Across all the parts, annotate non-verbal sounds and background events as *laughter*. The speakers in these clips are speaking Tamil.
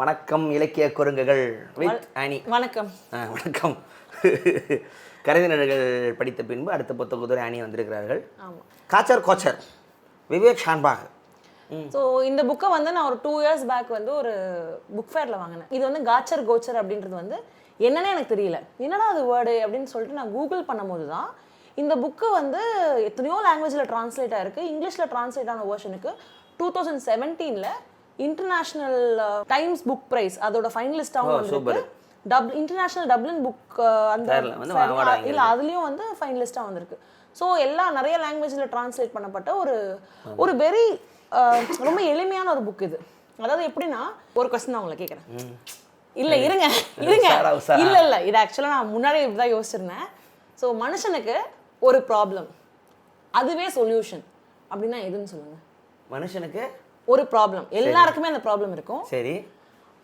வணக்கம் இலக்கிய குறுங்குகள் வித் ஆனி வணக்கம். வணக்கம். *laughs* கருதினர்கள் படித்த பின்பு அடுத்த புத்தகத்துறை ஆனி வந்திருக்கிறார்கள். காச்சர் கோச்சர் விவேக் ஷான்பாக். ஸோ இந்த புக்கை வந்து நான் ஒரு டூ இயர்ஸ் பேக் வந்து ஒரு புக் ஃபேரில் வாங்கினேன். இது வந்து காச்சர் கோச்சர் அப்படின்றது வந்து என்னன்னே எனக்கு தெரியல. என்னடா அது வேர்டு அப்படின்னு சொல்லிட்டு நான் கூகுள் பண்ணும்போது தான் இந்த புக்கு வந்து எத்தனையோ லாங்குவேஜில் ட்ரான்ஸ்லேட் ஆயிருக்கு. இங்கிலீஷில் ட்ரான்ஸ்லேட் ஆன வேர்ஷனுக்கு டூ தௌசண்ட் செவன்டீனில் இன்டர்நேஷ்னல் டைம்ஸ் புக் ப்ரைஸ் அதோட ஓ, வந்திருக்கு. super. Dub international Dublin book அந்த. இல்ல அதுலயும் வந்து ஃபைனலிஸ்டாக வந்திருக்கு. ஸோ எல்லா நிறைய லாங்குவேஜில் ட்ரான்ஸ்லேட் பண்ணப்பட்ட ஒரு ஒரு வெரி ரொம்ப எளிமையான ஒரு புக் இது. அதாவது எப்படின்னா ஒரு கொஸ்டின் நான் உங்களை கேட்குறேன் இல்ல இருங்க. *laughs* இருங்க. இல்ல இல்ல இது ஆக்சுவலாக நான் முன்னாடி இப்படிதான் யோசிச்சிருந்தேன். ஸோ மனுஷனுக்கு ஒரு ப்ராப்ளம் அதுவே சொல்யூஷன் அப்படின்னா எதுன்னு சொல்லுங்க. மனுஷனுக்கு ஒரு ப்ராப்ளம் எல்லாருக்குமே அந்த ப்ராப்ளம் இருக்கும். சரி.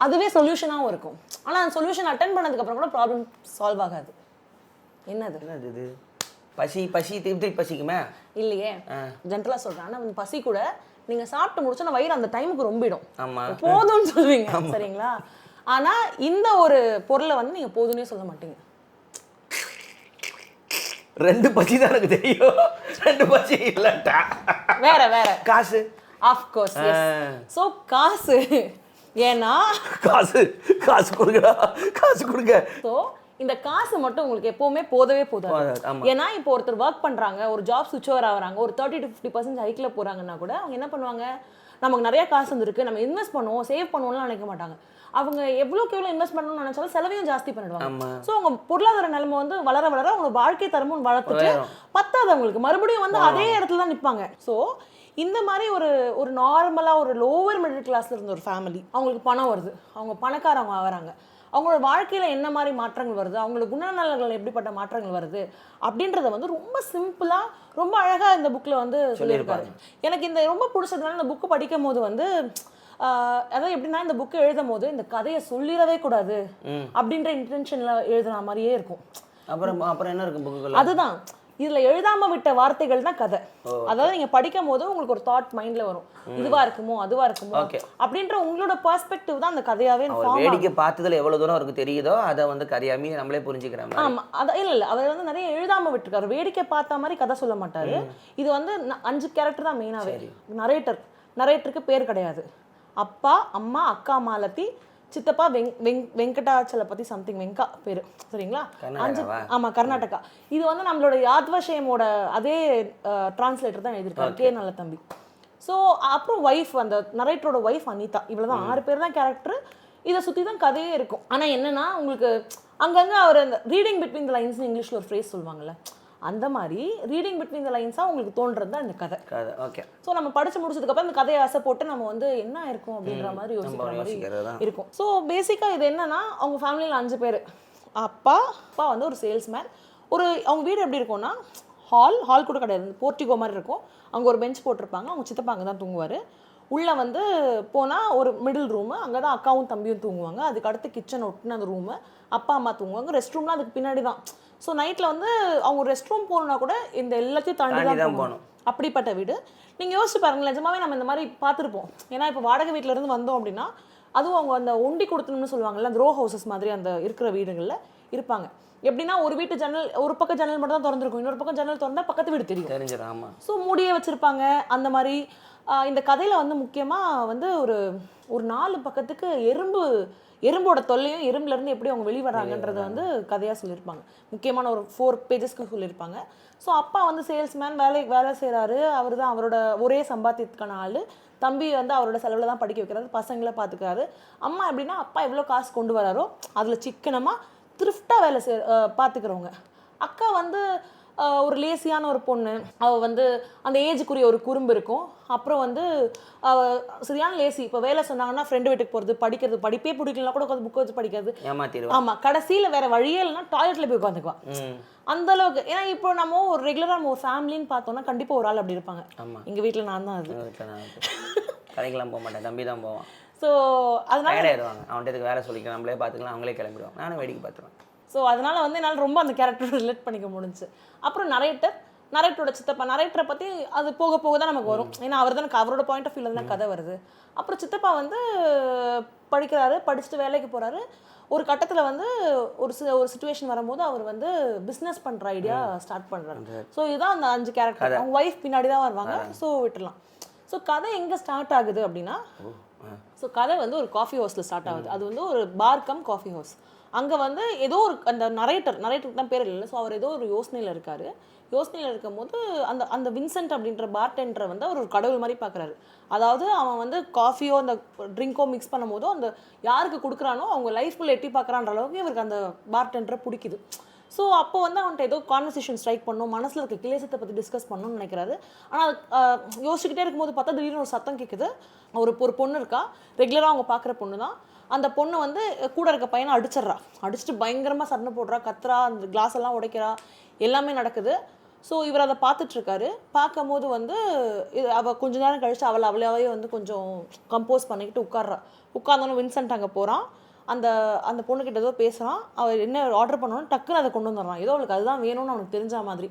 அதுவே சொல்யூஷனாகவும் இருக்கும். ஆனா அந்த சொல்யூஷன் அட்டன் பண்ணதுக்கு அப்புறம் கூட ப்ராப்ளம் சால்வ் ஆகாது. என்னது? என்னது இது? பசி பசி திருப்தி பசிக்குமே? இல்லையே. ஜென்ரலாக சொல்கிறேன் ஆனால் பசி கூட நீங்கள் சாப்பிட்டு முடிச்சோன்னா வயிறு அந்த டைமுக்கு ரொம்பிடும். ஆமா. போதும்னு சொல்லுவீங்க. சரிங்களா? ஆனா இந்த ஒரு பொருளை வந்து நீங்க போதும்னே சொல்ல மாட்டீங்க. ரெண்டு பசி தான் எனக்கு தெரியும். ரெண்டு பசி இல்லட்டா. வேற வேற. காசு. ஆஃப் கோர்ஸ் ஸோ காசு. ஏன்னா காசு காசு கொடுங்கடா காசு கொடுங்க. ஸோ இந்த காசு மட்டும் உங்களுக்கு எப்பவுமே போதவே போதாது. ஏன்னா இப்போ ஒருத்தர் ஒர்க் பண்றாங்க ஒரு ஜாப் சுவிச் ஓவர் ஆகுறாங்க ஒரு தேர்ட்டி டு ஃபிஃப்டி பர்சன்ட் ஹைக்கில் போறாங்கன்னா கூட அவங்க என்ன பண்ணுவாங்க? நமக்கு நிறைய காசு வந்துருக்கு நம்ம இன்வெஸ்ட் பண்ணுவோம் சேவ் பண்ணுவோம்லாம் நினைக்க மாட்டாங்க. அவங்க எவ்வளோக்கு எவ்வளோ இன்வெஸ்ட் பண்ணணும்னு நினைச்சாலும் செலவையும் ஜாஸ்தி பண்ணிடுவாங்க. ஸோ அவங்க பொருளாதார நிலைமை வந்து வளர வளர அவங்க வாழ்க்கை தரமும் வளர்த்துட்டு. பத்தாது அவங்களுக்கு மறுபடியும் வந்து அதே இடத்துல தான் நிற்பாங்க ஸோ இந்த மாதிரி ஒரு ஒரு நார்மலாக ஒரு லோவர் மிடில் கிளாஸ்ல இருந்த ஒரு ஃபேமிலி அவங்களுக்கு பணம் வருது. அவங்க பணக்காரவங்க ஆகிறாங்க. அவங்களோட வாழ்க்கையில என்ன மாதிரி மாற்றங்கள் வருது? அவங்களோட குணநலங்கள் எப்படிப்பட்ட மாற்றங்கள் வருது? அப்படின்றத வந்து ரொம்ப சிம்பிளா ரொம்ப அழகா இந்த புக்ல வந்து சொல்லியிருப்பாரு. எனக்கு இந்த ரொம்ப பிடிச்சதுனால இந்த புக்கு படிக்கும் போது வந்து அதாவது எப்படின்னா இந்த புக்கு எழுதும் போது இந்த கதையை சொல்லிடவே கூடாது. அப்படின்ற இன்டென்ஷன்ல எழுதுன மாதிரியே இருக்கும். அப்புறம் அப்புறம் என்ன இருக்கு புக்குக்குள்ள அதுதான். இதுல எழுதாம விட்ட வார்த்தைகள் தான் கதை. அதாவது நீங்க படிக்கும் போது உங்களுக்கு ஒரு தாட் மைண்ட்ல வரும். இதுவா இருக்குமோ அதுவா இருக்குமோ. அப்படின்ற உங்களோட பெர்ஸ்பெக்டிவ் தான் அந்த கதையாவே வேடிக்கை பார்த்ததுல எவ்வளவு தூரம் அவருக்கு தெரியுதோ அதை வந்து கதையாமி நம்மளே புரிஞ்சுக்கிறோம் ஆமா. அத இல்ல இல்ல. அவர் வந்து நிறைய எழுதாம விட்டுருக்காரு. வேடிக்கை பார்த்த மாதிரி கதை சொல்ல மாட்டாரு. இது வந்து அஞ்சு கேரக்டர் தான் மெயினாவே நரேட்டர் நரேட்டருக்கு பேர் கிடையாது. அப்பா அம்மா அக்கா மாலதி சித்தப்பா வெங் வெங் வெங்கடாச்சலபதி சம்திங் வெங்கா பேரு. சரிங்களா? அஞ்சு கர்நாடகாவா? ஆமா கர்நாடகா. இது வந்து நம்மளோட யாத்வஷயமோட அதே டிரான்ஸ்லேட்டர் தான் எழுதியிருக்காரு கே நல்ல தம்பி. ஸோ அப்புறம் ஒய்ஃப் அந்த நரேட்டரோட ஒய்ஃப் அனிதா. இவ்வளவுதான் ஆறு பேர் தான் கேரக்டர் இதை சுற்றி தான் கதையே இருக்கும். ஆனா என்னன்னா உங்களுக்கு அங்கங்க அவர் அந்த ரீடிங் பிட்வீன் த லைன்ஸ் இங்கிலீஷ்ல ஒரு ஃப்ரேஸ் சொல்லுவாங்கல்ல. அந்த மாதிரி ரீடிங் பிட்வீன் த லைன்ஸாக உங்களுக்கு தோன்றது தான் இந்த கதை. கதை ஓகே ஸோ நம்ம படிச்சு முடிச்சதுக்கப்புறம் இந்த கதையை ஆசை போட்டு நம்ம வந்து என்ன இருக்கும் அப்படின்ற மாதிரி யோசிக்கிற மாதிரி இருக்கும். ஸோ பேசிக்காக இது என்னன்னா அவங்க ஃபேமிலியில் அஞ்சு பேர். அப்பா அப்பா வந்து ஒரு சேல்ஸ்மேன் ஒரு அவங்க வீடு எப்படி இருக்கும்னா ஹால் ஹால் கூட கிடையாது. போர்ட்டிகோ மாதிரி இருக்கும். அங்கே ஒரு பெஞ்ச் போட்டிருப்பாங்க. அவங்க சித்தப்பா அங்கே தான் தூங்குவார். உள்ளே வந்து போனால் ஒரு மிடில் ரூமு அங்கே தான் அக்காவும் தம்பியும் தூங்குவாங்க. அதுக்கு அடுத்து கிச்சன் ஒட்டின அந்த ரூமு அப்பா அம்மா தூங்குவாங்க. ரெஸ்ட் ரூம்லாம் அதுக்கு பின்னாடி தான் ஸோ நைட்டில் வந்து அவங்க ரெஸ்ட் ரூம் போகணுன்னா கூட இந்த எல்லாத்தையும் தாண்டி தான் போகணும். அப்படிப்பட்ட வீடு. நீங்கள் யோசிச்சு பாருங்களேன் நிஜமாவே நம்ம இந்த மாதிரி பார்த்துருப்போம். ஏன்னா இப்போ வாடகை வீட்ல இருந்து வந்தோம் அப்படின்னா அதுவும் அவங்க அந்த ஒண்டி கொடுத்தணும்னு சொல்லுவாங்கல்ல அந்த ரோ ஹவுசஸ் மாதிரி அந்த இருக்கிற வீடுகளில் இருப்பாங்க. எப்படின்னா ஒரு வீட்டு ஜன்னல் ஒரு பக்கம் ஜன்னல் மட்டும் தான் திறந்திருக்கும். இன்னொரு பக்கம் ஜன்னல் திறந்தா பக்கத்து வீடு தெரியும். தெரிஞ்சிடும் ஆமா. ஸோ மூடியே வச்சிருப்பாங்க அந்த மாதிரி. இந்த கதையில வந்து முக்கியமா வந்து ஒரு ஒரு நாலு பக்கத்துக்கு எறும்பு எறும்போட தொல்லையும் எறும்புல இருந்து எப்படி அவங்க வெளிய வராங்கன்றத வந்து கதையா சொல்லியிருப்பாங்க. முக்கியமான ஒரு ஃபோர் பேஜஸ்க்கு சொல்லியிருப்பாங்க. ஸோ அப்பா வந்து சேல்ஸ்மேன் வேலை வேலை செய்கிறாரு அவர் தான் அவரோட ஒரே சம்பாத்தியத்துக்கான ஆள். தம்பி வந்து அவரோட செலவில் தான் படிக்க வைக்கிறாரு. பசங்களை பார்த்துக்கிறாரு அம்மா எப்படின்னா அப்பா எவ்வளோ காசு கொண்டு வராரோ அதில் சிக்கனமாக திருஃப்டாக வேலை செய் பார்த்துக்கிறவங்க அக்கா வந்து ஒரு லேசியான ஒரு பொண்ணு. அவள் வந்து அந்த ஏஜுக்குரிய ஒரு குறும்பு இருக்கும். அப்புறம் வந்து அவ சரியான லேசி. இப்போ வேலை சொன்னாங்கன்னா ஃப்ரெண்டு வீட்டுக்கு போகிறது படிக்கிறது படிப்பே பிடிக்கலாம் கூட உட்காந்து புக் வச்சு படிக்கிறது. ஆமாம் கடைசியில் வேற வழியே இல்லைன்னா டாய்லெட்டில் போய் உட்காந்துக்குவா. அந்த அளவுக்கு. ஏன்னா இப்போ நம்ம ஒரு ரெகுலராக நம்ம ஒரு ஃபேமிலின்னு பார்த்தோம்னா கண்டிப்பாக ஒரு ஆள் அப்படி இருப்பாங்க. எங்கள் வீட்டில் நான் தான் அது. கடைக்கெல்லாம் போக மாட்டேன். தம்பி தான் போவான். ஸோ அதனால அவன்கிட்ட வேலை சொல்லிக்கலாம் நம்மளே பார்த்துக்கலாம். அவங்களே கிளம்பிடுவாங்க. நானும் வேடிக்கை பார்த்துருவேன். ஸோ அதனால வந்து என்னால் ரொம்ப அந்த கேரக்டர் ரிலேட் *laughs* பண்ணிக்க முடிஞ்சுச்சு அப்புறம் நரேட்டர் நரேட்டரோட சித்தப்பா நரேட்டரை பற்றி அது போக போக தான் நமக்கு வரும். ஏன்னா அவர் தான் அவரோட பாயிண்ட் ஆஃப் வியூவில் தான் கதை வருது. அப்புறம் சித்தப்பா வந்து படிக்கிறாரு படிச்சுட்டு வேலைக்கு போகிறாரு ஒரு கட்டத்தில் வந்து ஒரு சி ஒரு சுச்சுவேஷன் வரும்போது அவர் வந்து பிஸ்னஸ் பண்ணுற ஐடியா ஸ்டார்ட் பண்ணுறாரு ஸோ இதுதான் அந்த அஞ்சு கேரக்டர் அவங்க ஒய்ஃப் பின்னாடி தான் வருவாங்க. ஸோ விட்டுறலாம் ஸோ கதை எங்கே ஸ்டார்ட் ஆகுது அப்படின்னா ஸோ கதை வந்து ஒரு காஃபி ஹவுஸில் ஸ்டார்ட் ஆகுது. அது வந்து ஒரு பார் கம் காஃபி ஹவுஸ் அங்கே வந்து ஏதோ ஒரு அந்த நரேட்டர் நரேட்டருக்கு தான் பேர் இல்லை ஸோ அவர் ஏதோ ஒரு யோசனையில் இருக்கார். யோசனையில் இருக்கும்போது அந்த அந்த வின்சென்ட் அப்படின்ற பார்டெண்டரை வந்து அவர் ஒரு கடவுள் மாதிரி பார்க்குறாரு அதாவது அவன் வந்து காஃபியோ அந்த ட்ரிங்கோ மிக்ஸ் பண்ணும்போதோ அந்த யாருக்கு கொடுக்குறானோ அவங்க லைஃப்குள்ளே எட்டி பார்க்குறான்ற அளவுக்கு இவருக்கு அந்த பார்டெண்டரை பிடிக்குது. ஸோ அப்போ வந்து அவன்கிட்ட ஏதோ கான்வர்சேஷன் ஸ்ட்ரைக் பண்ணும் மனசில் இருக்க கிளேசத்தை பற்றி டிஸ்கஸ் பண்ணணும்னு நினைக்கிறாரு. ஆனால் யோசிச்சுக்கிட்டே இருக்கும்போது பார்த்தா திடீர்னு ஒரு சத்தம் கேட்குது ஒரு ஒரு பொண்ணு இருக்கா. ரெகுலராக அவங்க பார்க்குற பொண்ணு தான் அந்த பொண்ணு வந்து கூட இருக்க பையனை அடிச்சிடுறா. அடிச்சுட்டு பயங்கரமாக சண்டை போடுறா கத்துறா அந்த கிளாஸ் எல்லாம் உடைக்கிறா எல்லாமே நடக்குது. ஸோ இவர் அதை பார்த்துட்ருக்காரு. பார்க்கும்போது வந்து இது அவள் கொஞ்ச நேரம் கழிச்சு அவளை அவளாவே வந்து கொஞ்சம் கம்போஸ் பண்ணிக்கிட்டு உட்கார்றா. உட்கார்ந்தோன்னு வின்சென்ட் அங்கே போகிறான் அந்த அந்த பொண்ணுக்கிட்ட ஏதோ பேசுகிறான் அவள் என்ன ஆர்டர் பண்ணணும் டக்குன்னு அதை கொண்டு வந்துடுறான். ஏதோ அவளுக்கு அதுதான் வேணும்னு அவனுக்கு தெரிஞ்ச மாதிரி.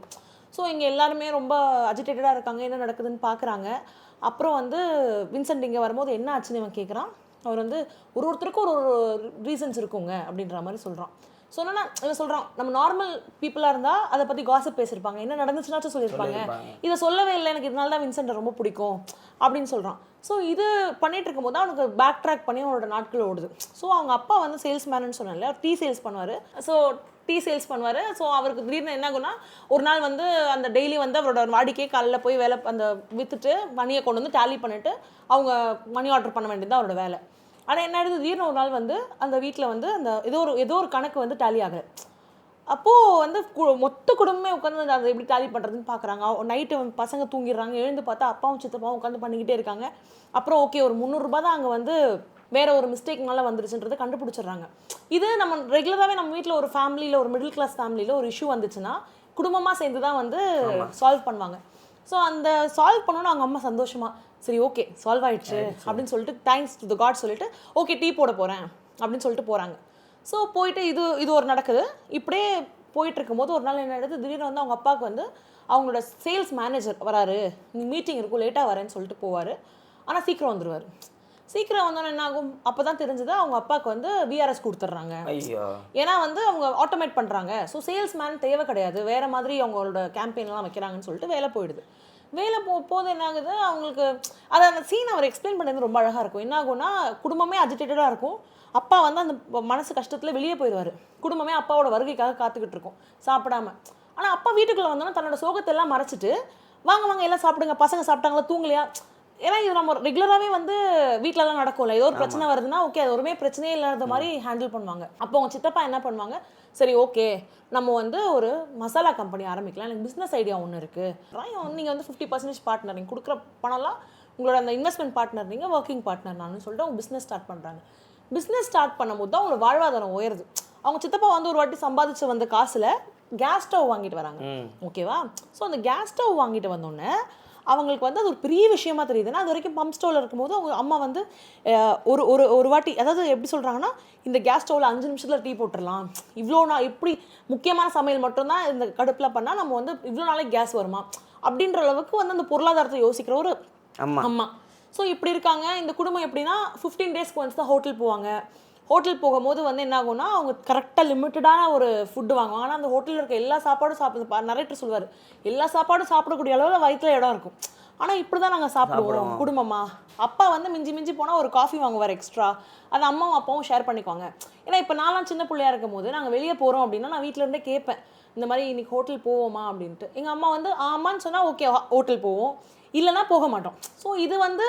ஸோ இங்கே எல்லாருமே ரொம்ப அஜிடேட்டடாக இருக்காங்க. என்ன நடக்குதுன்னு பார்க்குறாங்க. அப்புறம் வந்து வின்சென்ட் இங்கே வரும்போது என்ன ஆச்சுன்னு இவன் கேட்குறான். அவர் வந்து ஒரு ஒருத்தருக்கும் ஒரு ஒரு ரீசன்ஸ் இருக்குங்க அப்படின்ற மாதிரி சொல்கிறான் சொன்னா இவன் சொல்கிறான் நம்ம நார்மல் பீப்புளாக இருந்தால் அதை பற்றி காசப் பேசியிருப்பாங்க என்ன நடந்துச்சுனாச்சும் சொல்லியிருப்பாங்க. இதை சொல்லவே இல்லை எனக்கு இதனால தான் வின்சென்ட் ரொம்ப பிடிக்கும் அப்படின்னு சொல்கிறான் ஸோ இது பண்ணிட்டு இருக்கும்போது அவனுக்கு பேக் ட்ராக் பண்ணி அவனோட நாட்கள் ஓடுது. ஸோ அவங்க அப்பா வந்து சேல்ஸ் மேனு சொன்னால டீ சேல்ஸ் பண்ணுவார். ஸோ டீ சேல்ஸ் பண்ணுவார். ஸோ அவருக்கு திடீர்னு என்ன ஆகும்னா ஒரு நாள் வந்து அந்த டெய்லி வந்து அவரோட வாடிக்கை காலைல போய் வேலை அந்த விற்றுட்டு மணியை கொண்டு வந்து டேலி பண்ணிவிட்டு அவங்க மணி ஆர்டர் பண்ண வேண்டியது அவரோட வேலை. ஆனால் என்ன ஆயிடுது? திடீர்னு ஒரு நாள் வந்து அந்த வீட்டில் வந்து அந்த ஏதோ ஒரு ஏதோ ஒரு கணக்கு வந்து டேலி ஆகலை அப்போது வந்து மொத்த குடும்பமே உட்காந்து அதை எப்படி டேலி பண்ணுறதுன்னு பார்க்குறாங்க நைட்டு பசங்க தூங்கிடுறாங்க. எழுந்து பார்த்தா அப்பாவும் சித்தப்பாவும் உட்காந்து பண்ணிக்கிட்டே இருக்காங்க. அப்புறம் ஓகே ஒரு முந்நூறுரூபா தான் அங்கே வந்து வேற ஒரு மிஸ்டேக்னால வந்துருச்சுன்றதை கண்டுபிடிச்சிடுறாங்க. இது நம்ம ரெகுலராகவே நம்ம வீட்டில் ஒரு ஃபேமிலியில் ஒரு மிடில் கிளாஸ் ஃபேமிலியில் ஒரு இஷ்யூ வந்துச்சுன்னா குடும்பமாக சேர்ந்து தான் வந்து சால்வ் பண்ணுவாங்க. ஸோ அந்த சால்வ் பண்ணோன்னு அவங்க அம்மா சந்தோஷமா சரி ஓகே சால்வ் ஆயிடுச்சு அப்படின்னு சொல்லிட்டு தேங்க்ஸ் டு த காட் சொல்லிட்டு ஓகே டீ போட போகிறேன் அப்படின்னு சொல்லிட்டு போகிறாங்க ஸோ போயிட்டு இது இது ஒரு நடக்குது. இப்படியே போயிட்டு இருக்கும்போது ஒரு நாள் என்ன நடக்குது? திடீர்னு வந்து அவங்க அப்பாவுக்கு வந்து அவங்களோட சேல்ஸ் மேனேஜர் வராரு. மீட்டிங் இருக்கும் லேட்டாக வரேன்னு சொல்லிட்டு போவார். ஆனால் சீக்கிரம் வந்துடுவார் சீக்கிரம் வந்தோன்னே என்ன ஆகும் அப்போ தான் தெரிஞ்சது. அவங்க அப்பாவுக்கு வந்து விஆர்எஸ் கொடுத்துட்றாங்க. ஐயோ. ஏன்னா வந்து அவங்க ஆட்டோமேட் பண்ணுறாங்க ஸோ சேல்ஸ்மேன் தேவை கிடையாது. வேறு மாதிரி அவங்களோட கேம்பெயின்லாம் வைக்கிறாங்கன்னு சொல்லிட்டு வேலை போயிடுது. வேலை போ போது என்ன ஆகுது அவங்களுக்கு அதை அந்த சீன் அவர் எக்ஸ்பிளைன் பண்ணது ரொம்ப அழகாக இருக்கும். என்ன ஆகும்னா குடும்பமே அஜிடேட்டடாக இருக்கும். அப்பா வந்து அந்த மனசு கஷ்டத்தில் வெளியே போயிடுவார். குடும்பமே அப்பாவோட வருகைக்காக காத்துக்கிட்டு இருக்கும். சாப்பிடாம. ஆனால் அப்பா வீட்டுக்குள்ளே வந்தோன்னா தன்னோட சோகத்தை எல்லாம் மறைச்சிட்டு வாங்க வாங்க எல்லாம் சாப்பிடுங்க. பசங்க சாப்பிட்டாங்களா? தூங்கலையா? ஏன்னா இது நம்ம ரெகுலராகவே வந்து வீட்டிலலாம் நடக்கும்ல. ஏதோ ஒரு பிரச்சனை வருதுன்னா ஓகே அது ஒருமே பிரச்சனையே இல்லாத மாதிரி ஹேண்டில் பண்ணுவாங்க. அப்போ அவங்க சித்தப்பா என்ன பண்ணுவாங்க? சரி ஓகே நம்ம வந்து ஒரு மசாலா கம்பெனி ஆரம்பிக்கலாம். எனக்கு பிஸ்னஸ் ஐடியா ஒன்று இருக்குது நீங்கள் வந்து ஃபிஃப்டி பர்சன்டேஜ் பார்ட்னர் நீங்கள் கொடுக்குற பணம்லாம் உங்களோட அந்த இன்வெஸ்ட்மெண்ட் பார்ட்னர் நீங்கள் ஒர்க்கிங் பார்ட்னர் நான் சொல்லிட்டு அவங்க பிஸ்னஸ் ஸ்டார்ட் பண்ணுறாங்க பிஸ்னஸ் ஸ்டார்ட் பண்ணும்போது தான் அவங்களோட வாழ்வாதாரம் உயருது. அவங்க சித்தப்பா வந்து ஒரு வாட்டி சம்பாதிச்சு வந்த காசில் கேஸ் ஸ்டவ் வாங்கிட்டு வராங்க. ஓகேவா ஸோ அந்த கேஸ் ஸ்டவ் வாங்கிட்டு வந்தோடனே அவங்களுக்கு வந்து அது ஒரு பெரிய விஷயமா தெரியுதுன்னா அது வரைக்கும் பம்ப் ஸ்டவ்ல இருக்கும்போது அவங்க அம்மா வந்து ஒரு ஒரு ஒரு வாட்டி அதாவது எப்படி சொல்கிறாங்கன்னா இந்த கேஸ் ஸ்டவ்ல அஞ்சு நிமிஷத்தில் டீ போட்டுடலாம் இவ்வளோ நாள் இப்படி முக்கியமான சமையல் மட்டும்தான் இந்த கடுப்பில் பண்ணால் நம்ம வந்து இவ்வளோ நாளைக்கு கேஸ் வருமா? அப்படின்ற அளவுக்கு வந்து அந்த பொருளாதாரத்தை யோசிக்கிற ஒரு ஆமா அம்மா. ஸோ இப்படி இருக்காங்க. இந்த குடும்பம் எப்படின்னா ஃபிஃப்டீன் டேஸ்க்கு ஒன்ஸ் தான் ஹோட்டல் போவாங்க. ஹோட்டல் போகும்போது வந்து என்ன ஆகும்னா அவங்க கரெக்டாக லிமிட்டடான ஒரு ஃபுட்டு வாங்குவாங்க ஆனால் அந்த ஹோட்டலில் இருக்க எல்லா சாப்பாடும் சாப்பிடு நிறைய சொல்லுவார் எல்லா சாப்பாடும் சாப்பிடக்கூடிய அளவில் வயிற்றுல இடம் இருக்கும். ஆனால் இப்படி தான் நாங்கள் சாப்பிடுவோம். குடும்பமா. அப்பா வந்து மிஞ்சி மிஞ்சி போனால் ஒரு காஃபி வாங்குவார் எக்ஸ்ட்ரா அது அம்மாவும் அப்பாவும் ஷேர் பண்ணிக்குவாங்க. ஏன்னா இப்போ நான்லாம் சின்ன பிள்ளையா இருக்கும் போது நாங்கள் வெளியே போகிறோம் அப்படின்னா நான் வீட்டில் இருந்தே கேட்பேன் இந்த மாதிரி இன்னைக்கு ஹோட்டல் போவோமா அப்படின்ட்டு. எங்கள் அம்மா வந்து ஆமான்னு சொன்னால் ஓகே ஹோட்டல் போவோம். இல்லைன்னா போக மாட்டோம். ஸோ இது வந்து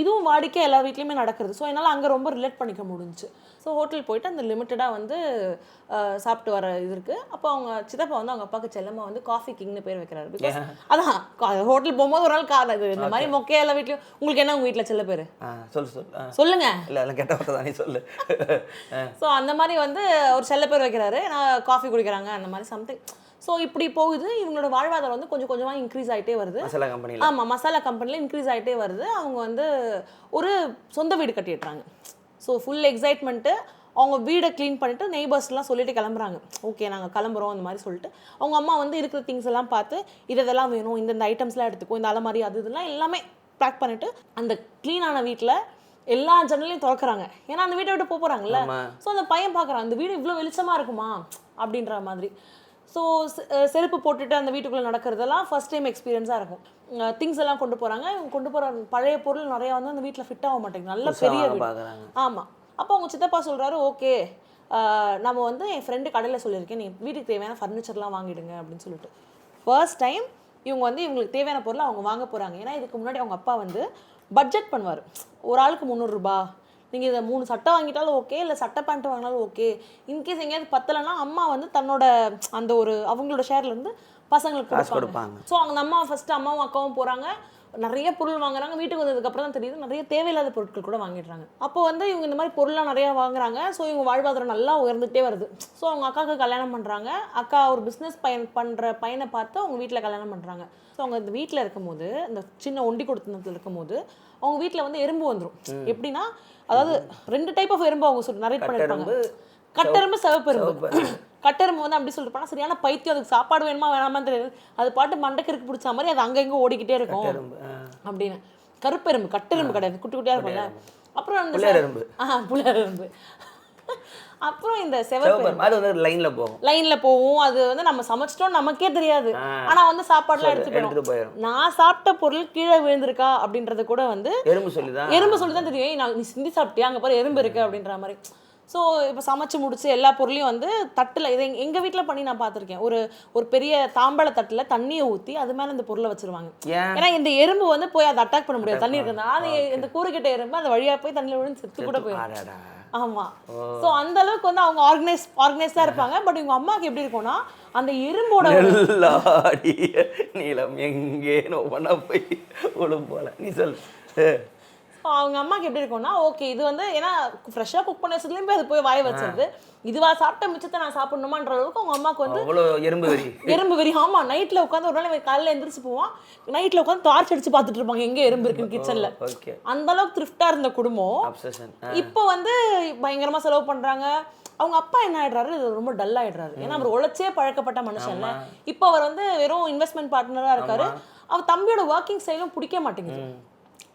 இதுவும் வாடிக்கை எல்லா வீட்லேயுமே நடக்கிறது. ஸோ என்னால் அங்கே ரொம்ப ரிலேட் பண்ணிக்க முடிஞ்சுச்சு. ஸோ ஹோட்டல் போயிட்டு அந்த லிமிட்டடாக வந்து சாப்பிட்டு வர இது இருக்குது அப்போ அவங்க சித்தப்பா வந்து அவங்க அப்பாவுக்கு செல்லம்மா வந்து காஃபி கிங்னு பேர் வைக்கிறாரு. பிகாஸ் அதான் ஹோட்டல் போகும்போது ஒரு நாள் காரணம் இது இந்த மாதிரி மொக்கையா எல்லா வீட்லையும் உங்களுக்கு என்ன உங்கள் வீட்டில் செல்ல பேர்? சொல்லு சொல்லு. சொல்லுங்க. இல்லை கெட்ட தானே சொல்லு. *laughs* ஸோ அந்த மாதிரி வந்து ஒரு செல்ல பேர் வைக்கிறாரு. நான் காஃபி குடிக்கிறாங்க அந்த மாதிரி சம்திங் ஸோ இப்படி போகுது. இவங்களோட வாழ்வாதாரம் வந்து கொஞ்சம் கொஞ்சமாக இன்க்ரீஸ் ஆகிட்டே வருது. மசாலா கம்பெனியில் ஆமாம் மசாலா கம்பெனியில் இன்க்ரீஸ் ஆகிட்டே வருது. அவங்க வந்து ஒரு சொந்த வீடு கட்டிடுறாங்க. ஸோ ஃபுல் எக்ஸைட்மெண்ட்டு அவங்க வீடை க்ளீன் பண்ணிட்டு நெய்பர்ஸ்லாம் சொல்லிட்டு கிளம்புறாங்க. ஓகே நாங்கள் கிளம்புறோம் அந்த மாதிரி சொல்லிட்டு. அவங்க அம்மா வந்து இருக்கிற திங்ஸ் எல்லாம் பார்த்து இது இதெல்லாம் வேணும் இந்த இந்த ஐட்டம்ஸ்லாம் எடுத்துக்கோ இந்த அலமாரி அது இதெல்லாம் எல்லாமே பேக் பண்ணிட்டு அந்த க்ளீனான வீட்டில் எல்லா ஜன்னலையும் திறக்கறாங்க. ஏன்னா அந்த வீட்டை விட்டு போக போகிறாங்கல்ல. ஸோ அந்த பையன் பார்க்குறான் அந்த வீடு இவ்வளோ வெளிச்சமாக இருக்குமா? அப்படின்ற மாதிரி. ஸோ செருப்பு போட்டுட்டு அந்த வீட்டுக்குள்ளே நடக்கிறதெல்லாம் ஃபர்ஸ்ட் டைம் எக்ஸ்பீரியன்ஸாக இருக்கும். திங்ஸ் எல்லாம் கொண்டு போகிறாங்க இவங்க கொண்டு போகிற பழைய பொருள் நிறையா வந்து அந்த வீட்டில் ஃபிட் ஆக மாட்டேங்குது. நல்ல பெரிய ஆமாம் அப்போ அவங்க சித்தப்பா சொல்கிறாரு ஓகே நம்ம வந்து என் ஃப்ரெண்டு கடையில் சொல்லியிருக்கேன். நீ வீட்டுக்கு தேவையான ஃபர்னிச்சர்லாம் வாங்கிடுங்க அப்படின்னு சொல்லிட்டு. ஃபர்ஸ்ட் டைம் இவங்க வந்து இவங்களுக்கு தேவையான பொருளை அவங்க வாங்க போகிறாங்க ஏன்னா இதுக்கு முன்னாடி அவங்க அப்பா வந்து பட்ஜெட் பண்ணுவார். ஒரு ஆளுக்கு முந்நூறுரூபா நீங்கள் இதை மூணு சட்டை வாங்கிட்டாலும் ஓகே இல்லை சட்டை பேண்ட் வாங்கினாலும் ஓகே இன்கேஸ் எங்கேயாவது பத்தலைன்னா அம்மா வந்து தன்னோட அந்த ஒரு அவங்களோட ஷேர்லேருந்து பசங்களுக்கு கொடுப்பாங்க. ஸோ அவங்க அம்மா ஃபர்ஸ்ட் அம்மாவும் அக்காவும் போகிறாங்க நிறைய பொருள் வாங்குறாங்க வீட்டுக்கு வந்ததுக்கப்புறம் தான் தெரியுது நிறைய தேவையில்லாத பொருட்கள் கூட வாங்கிடுறாங்க. அப்போ வந்து இவங்க இந்த மாதிரி பொருள்லாம் நிறையா வாங்குறாங்க ஸோ இவங்க வாழ்வாதாரம் நல்லா உயர்ந்துகிட்டே வருது. ஸோ அவங்க அக்காவுக்கு கல்யாணம் பண்ணுறாங்க அக்கா ஒரு பிஸ்னஸ் பையன் பண்ணுற பையனை பார்த்து அவங்க வீட்டில் கல்யாணம் பண்ணுறாங்க ஸோ அவங்க இந்த வீட்டில் இருக்கும்போது இந்த சின்ன ஒண்டி கொடுத்தனத்தில் இருக்கும்போது அவங்க வீட்டில் வந்து எறும்பு வந்துடும் எப்படின்னா அதாவது ரெண்டு டைப் ஆஃப் எறும்பு அவங்க சொல்லி நரேட் பண்ணியிருப்பாங்க கட்டெரும்பு, கட்டெரும்பு சிவப்பெரும்பு கட்டெரும்பு வந்து அப்படி சொல்லிட்டு போனா சரியான பைத்தியம். அதுக்கு சாப்பாடு வேணுமா வேணாமான்னு தெரியாது. அது பாட்டு மண்டக்கருக்கு பிடிச்ச மாதிரி அது அங்க இங்க ஓடிக்கிட்டே இருக்கும். அப்படின்னு. கருப்பெரும்பு கட்டெரும்பு கிடையாது. குட்டி குட்டியா இருக்கும்ல அப்புறம் அந்த. ஆ எறும்பு *laughs* அப்புறம் இந்த சிவப்பு அது வந்து லைன்ல போகும். லைன்ல போகும். அது வந்து நம்ம சமைச்சிட்டோம் நமக்கே தெரியாது. ஆனா வந்து சாப்பாடுலாம் எடுத்து எடுத்துட்டு போயிடும். நான் சாப்பிட்ட பொருள் கீழே விழுந்திருக்கா அப்படின்றது கூட வந்து எறும்பு சொல்லிதான். எறும்பு சொல்லி தான் தெரியும். "ஏய், நான் நீ சிந்தி சாப்பிட்டியா? அங்கே பாரு எறும்பு இருக்கு அப்படின்ற மாதிரி. ஸோ இப்போ சமைச்சு முடிச்சு எல்லா பொருளையும் வந்து தட்டில் இதை எங்க வீட்டில் பண்ணி நான் பார்த்துருக்கேன் ஒரு ஒரு பெரிய தாம்பழ தட்டில் தண்ணியை ஊற்றி அது மேலே இந்த பொருளை வச்சிருவாங்க. ஏன்? ஏன்னா இந்த எறும்பு வந்து போய் அதை அட்டாக் பண்ண முடியாது. தண்ணி இருக்கிறதுனால அது இந்த கூறுகிட்ட எறும்பு அந்த வழியா போய் தண்ணியில் விழுந்து செத்து கூட போயிடும். ஆமா. ஸோ அந்த அளவுக்கு வந்து அவங்க ஆர்கனைஸ் ஆர்கனைஸ்டாக இருப்பாங்க. பட் இவங்க அம்மாவுக்கு எப்படி இருக்கும்னா அந்த எறும்போட நெல்லாடிய நீளம் எங்கே ஒவ்வொன்றா போய் விழும் போல நீ சொல். அவங்க அம்மாக்கு எப்படி இருக்கும்னா ஓகே இது வந்து ஏன்னா ஃப்ரெஷ்ஷாக குக் பண்ண வச்சதுலேயும் போய் அது போய் வாய வச்சிருது. இதுவா சாப்பிட்ட மிச்சத்தை நான் சாப்பிடணுமான்ற அளவுக்கு அவங்க அம்மாவுக்கு வந்து எறும்பு வெறி எறும்பு வெறி ஆமா நைட்ல உட்காந்து ஒரு நாள் இவன் காலையில எந்திரிச்சு போவான். நைட்ல உட்காந்து டார்ச் அடிச்சு பார்த்துட்டு இருப்பாங்க எங்க எறும்பு இருக்குன்னு கிச்சன்ல அந்த அளவுக்கு த்ரிஃப்டா இருந்த குடும்பம். இப்போ வந்து பயங்கரமா செலவு பண்றாங்க. அவங்க அப்பா என்ன ஆயிடுறாரு ரொம்ப டல் ஆயிடுறாரு. ஏன்னா அவர் உழைச்சே பழக்கப்பட்ட மனுஷன்ல இப்போ அவர் வந்து வெறும் இன்வெஸ்ட்மெண்ட் பார்ட்னரா இருக்காரு. அவர் தம்பியோட ஒர்க்கிங் ஸ்டைலும் பிடிக்க மாட்டேங்குது.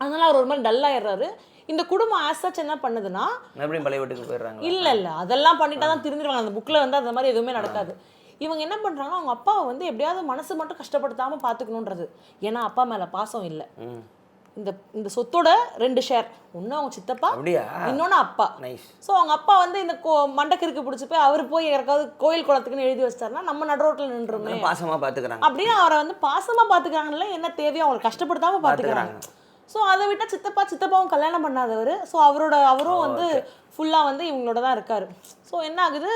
அதனால அவர் ஒரு மாதிரி டல் ஆயிடுறாரு. இந்த குடும்பம் ஆஸ் சச் என்ன பண்ணுதுன்னா மறுபடியும் பழைய வீட்டுக்கு போயிடுறாங்க இல்ல இல்ல. அதெல்லாம் பண்ணிட்டா தான் திருந்திருவாங்க. அந்த புக்ல வந்து அந்த மாதிரி எதுவுமே நடக்காது. இவங்க என்ன பண்றாங்கன்னா அவங்க அப்பாவை வந்து எப்படியாவது மனசு மட்டும் கஷ்டப்படுத்தாம பாத்துக்கணுன்றது ஏன்னா அப்பா மேல பாசம் இல்ல. இந்த இந்த சொத்தோட ரெண்டு ஷேர் ஒண்ணு அவங்க சித்தப்பா இன்னொன்னு அப்பா. ஸோ அவங்க அப்பா வந்து இந்த கோ மண்டக்கிற்கு பிடிச்சி போய் அவர் போய் யாருக்காவது கோயில் குளத்துக்குன்னு எழுதி வச்சிட்டாருன்னா நம்ம நடு ரோட்டில் நின்றுமே பாசமா பாத்துக்கிறாங்க. அப்படின்னு அவரை வந்து பாசமா பாத்துக்கிறாங்கல்ல என்ன தேவையோ அவங்களை கஷ்டப்படுத்தாம பாத்துக்கிறாங்க. ஸோ அதை விட்டா சித்தப்பா சித்தப்பாவும் கல்யாணம் பண்ணாதவர். ஸோ அவரோட அவரும் வந்து ஃபுல்லாக வந்து இவங்களோட தான் இருக்காரு. ஸோ என்ன ஆகுது?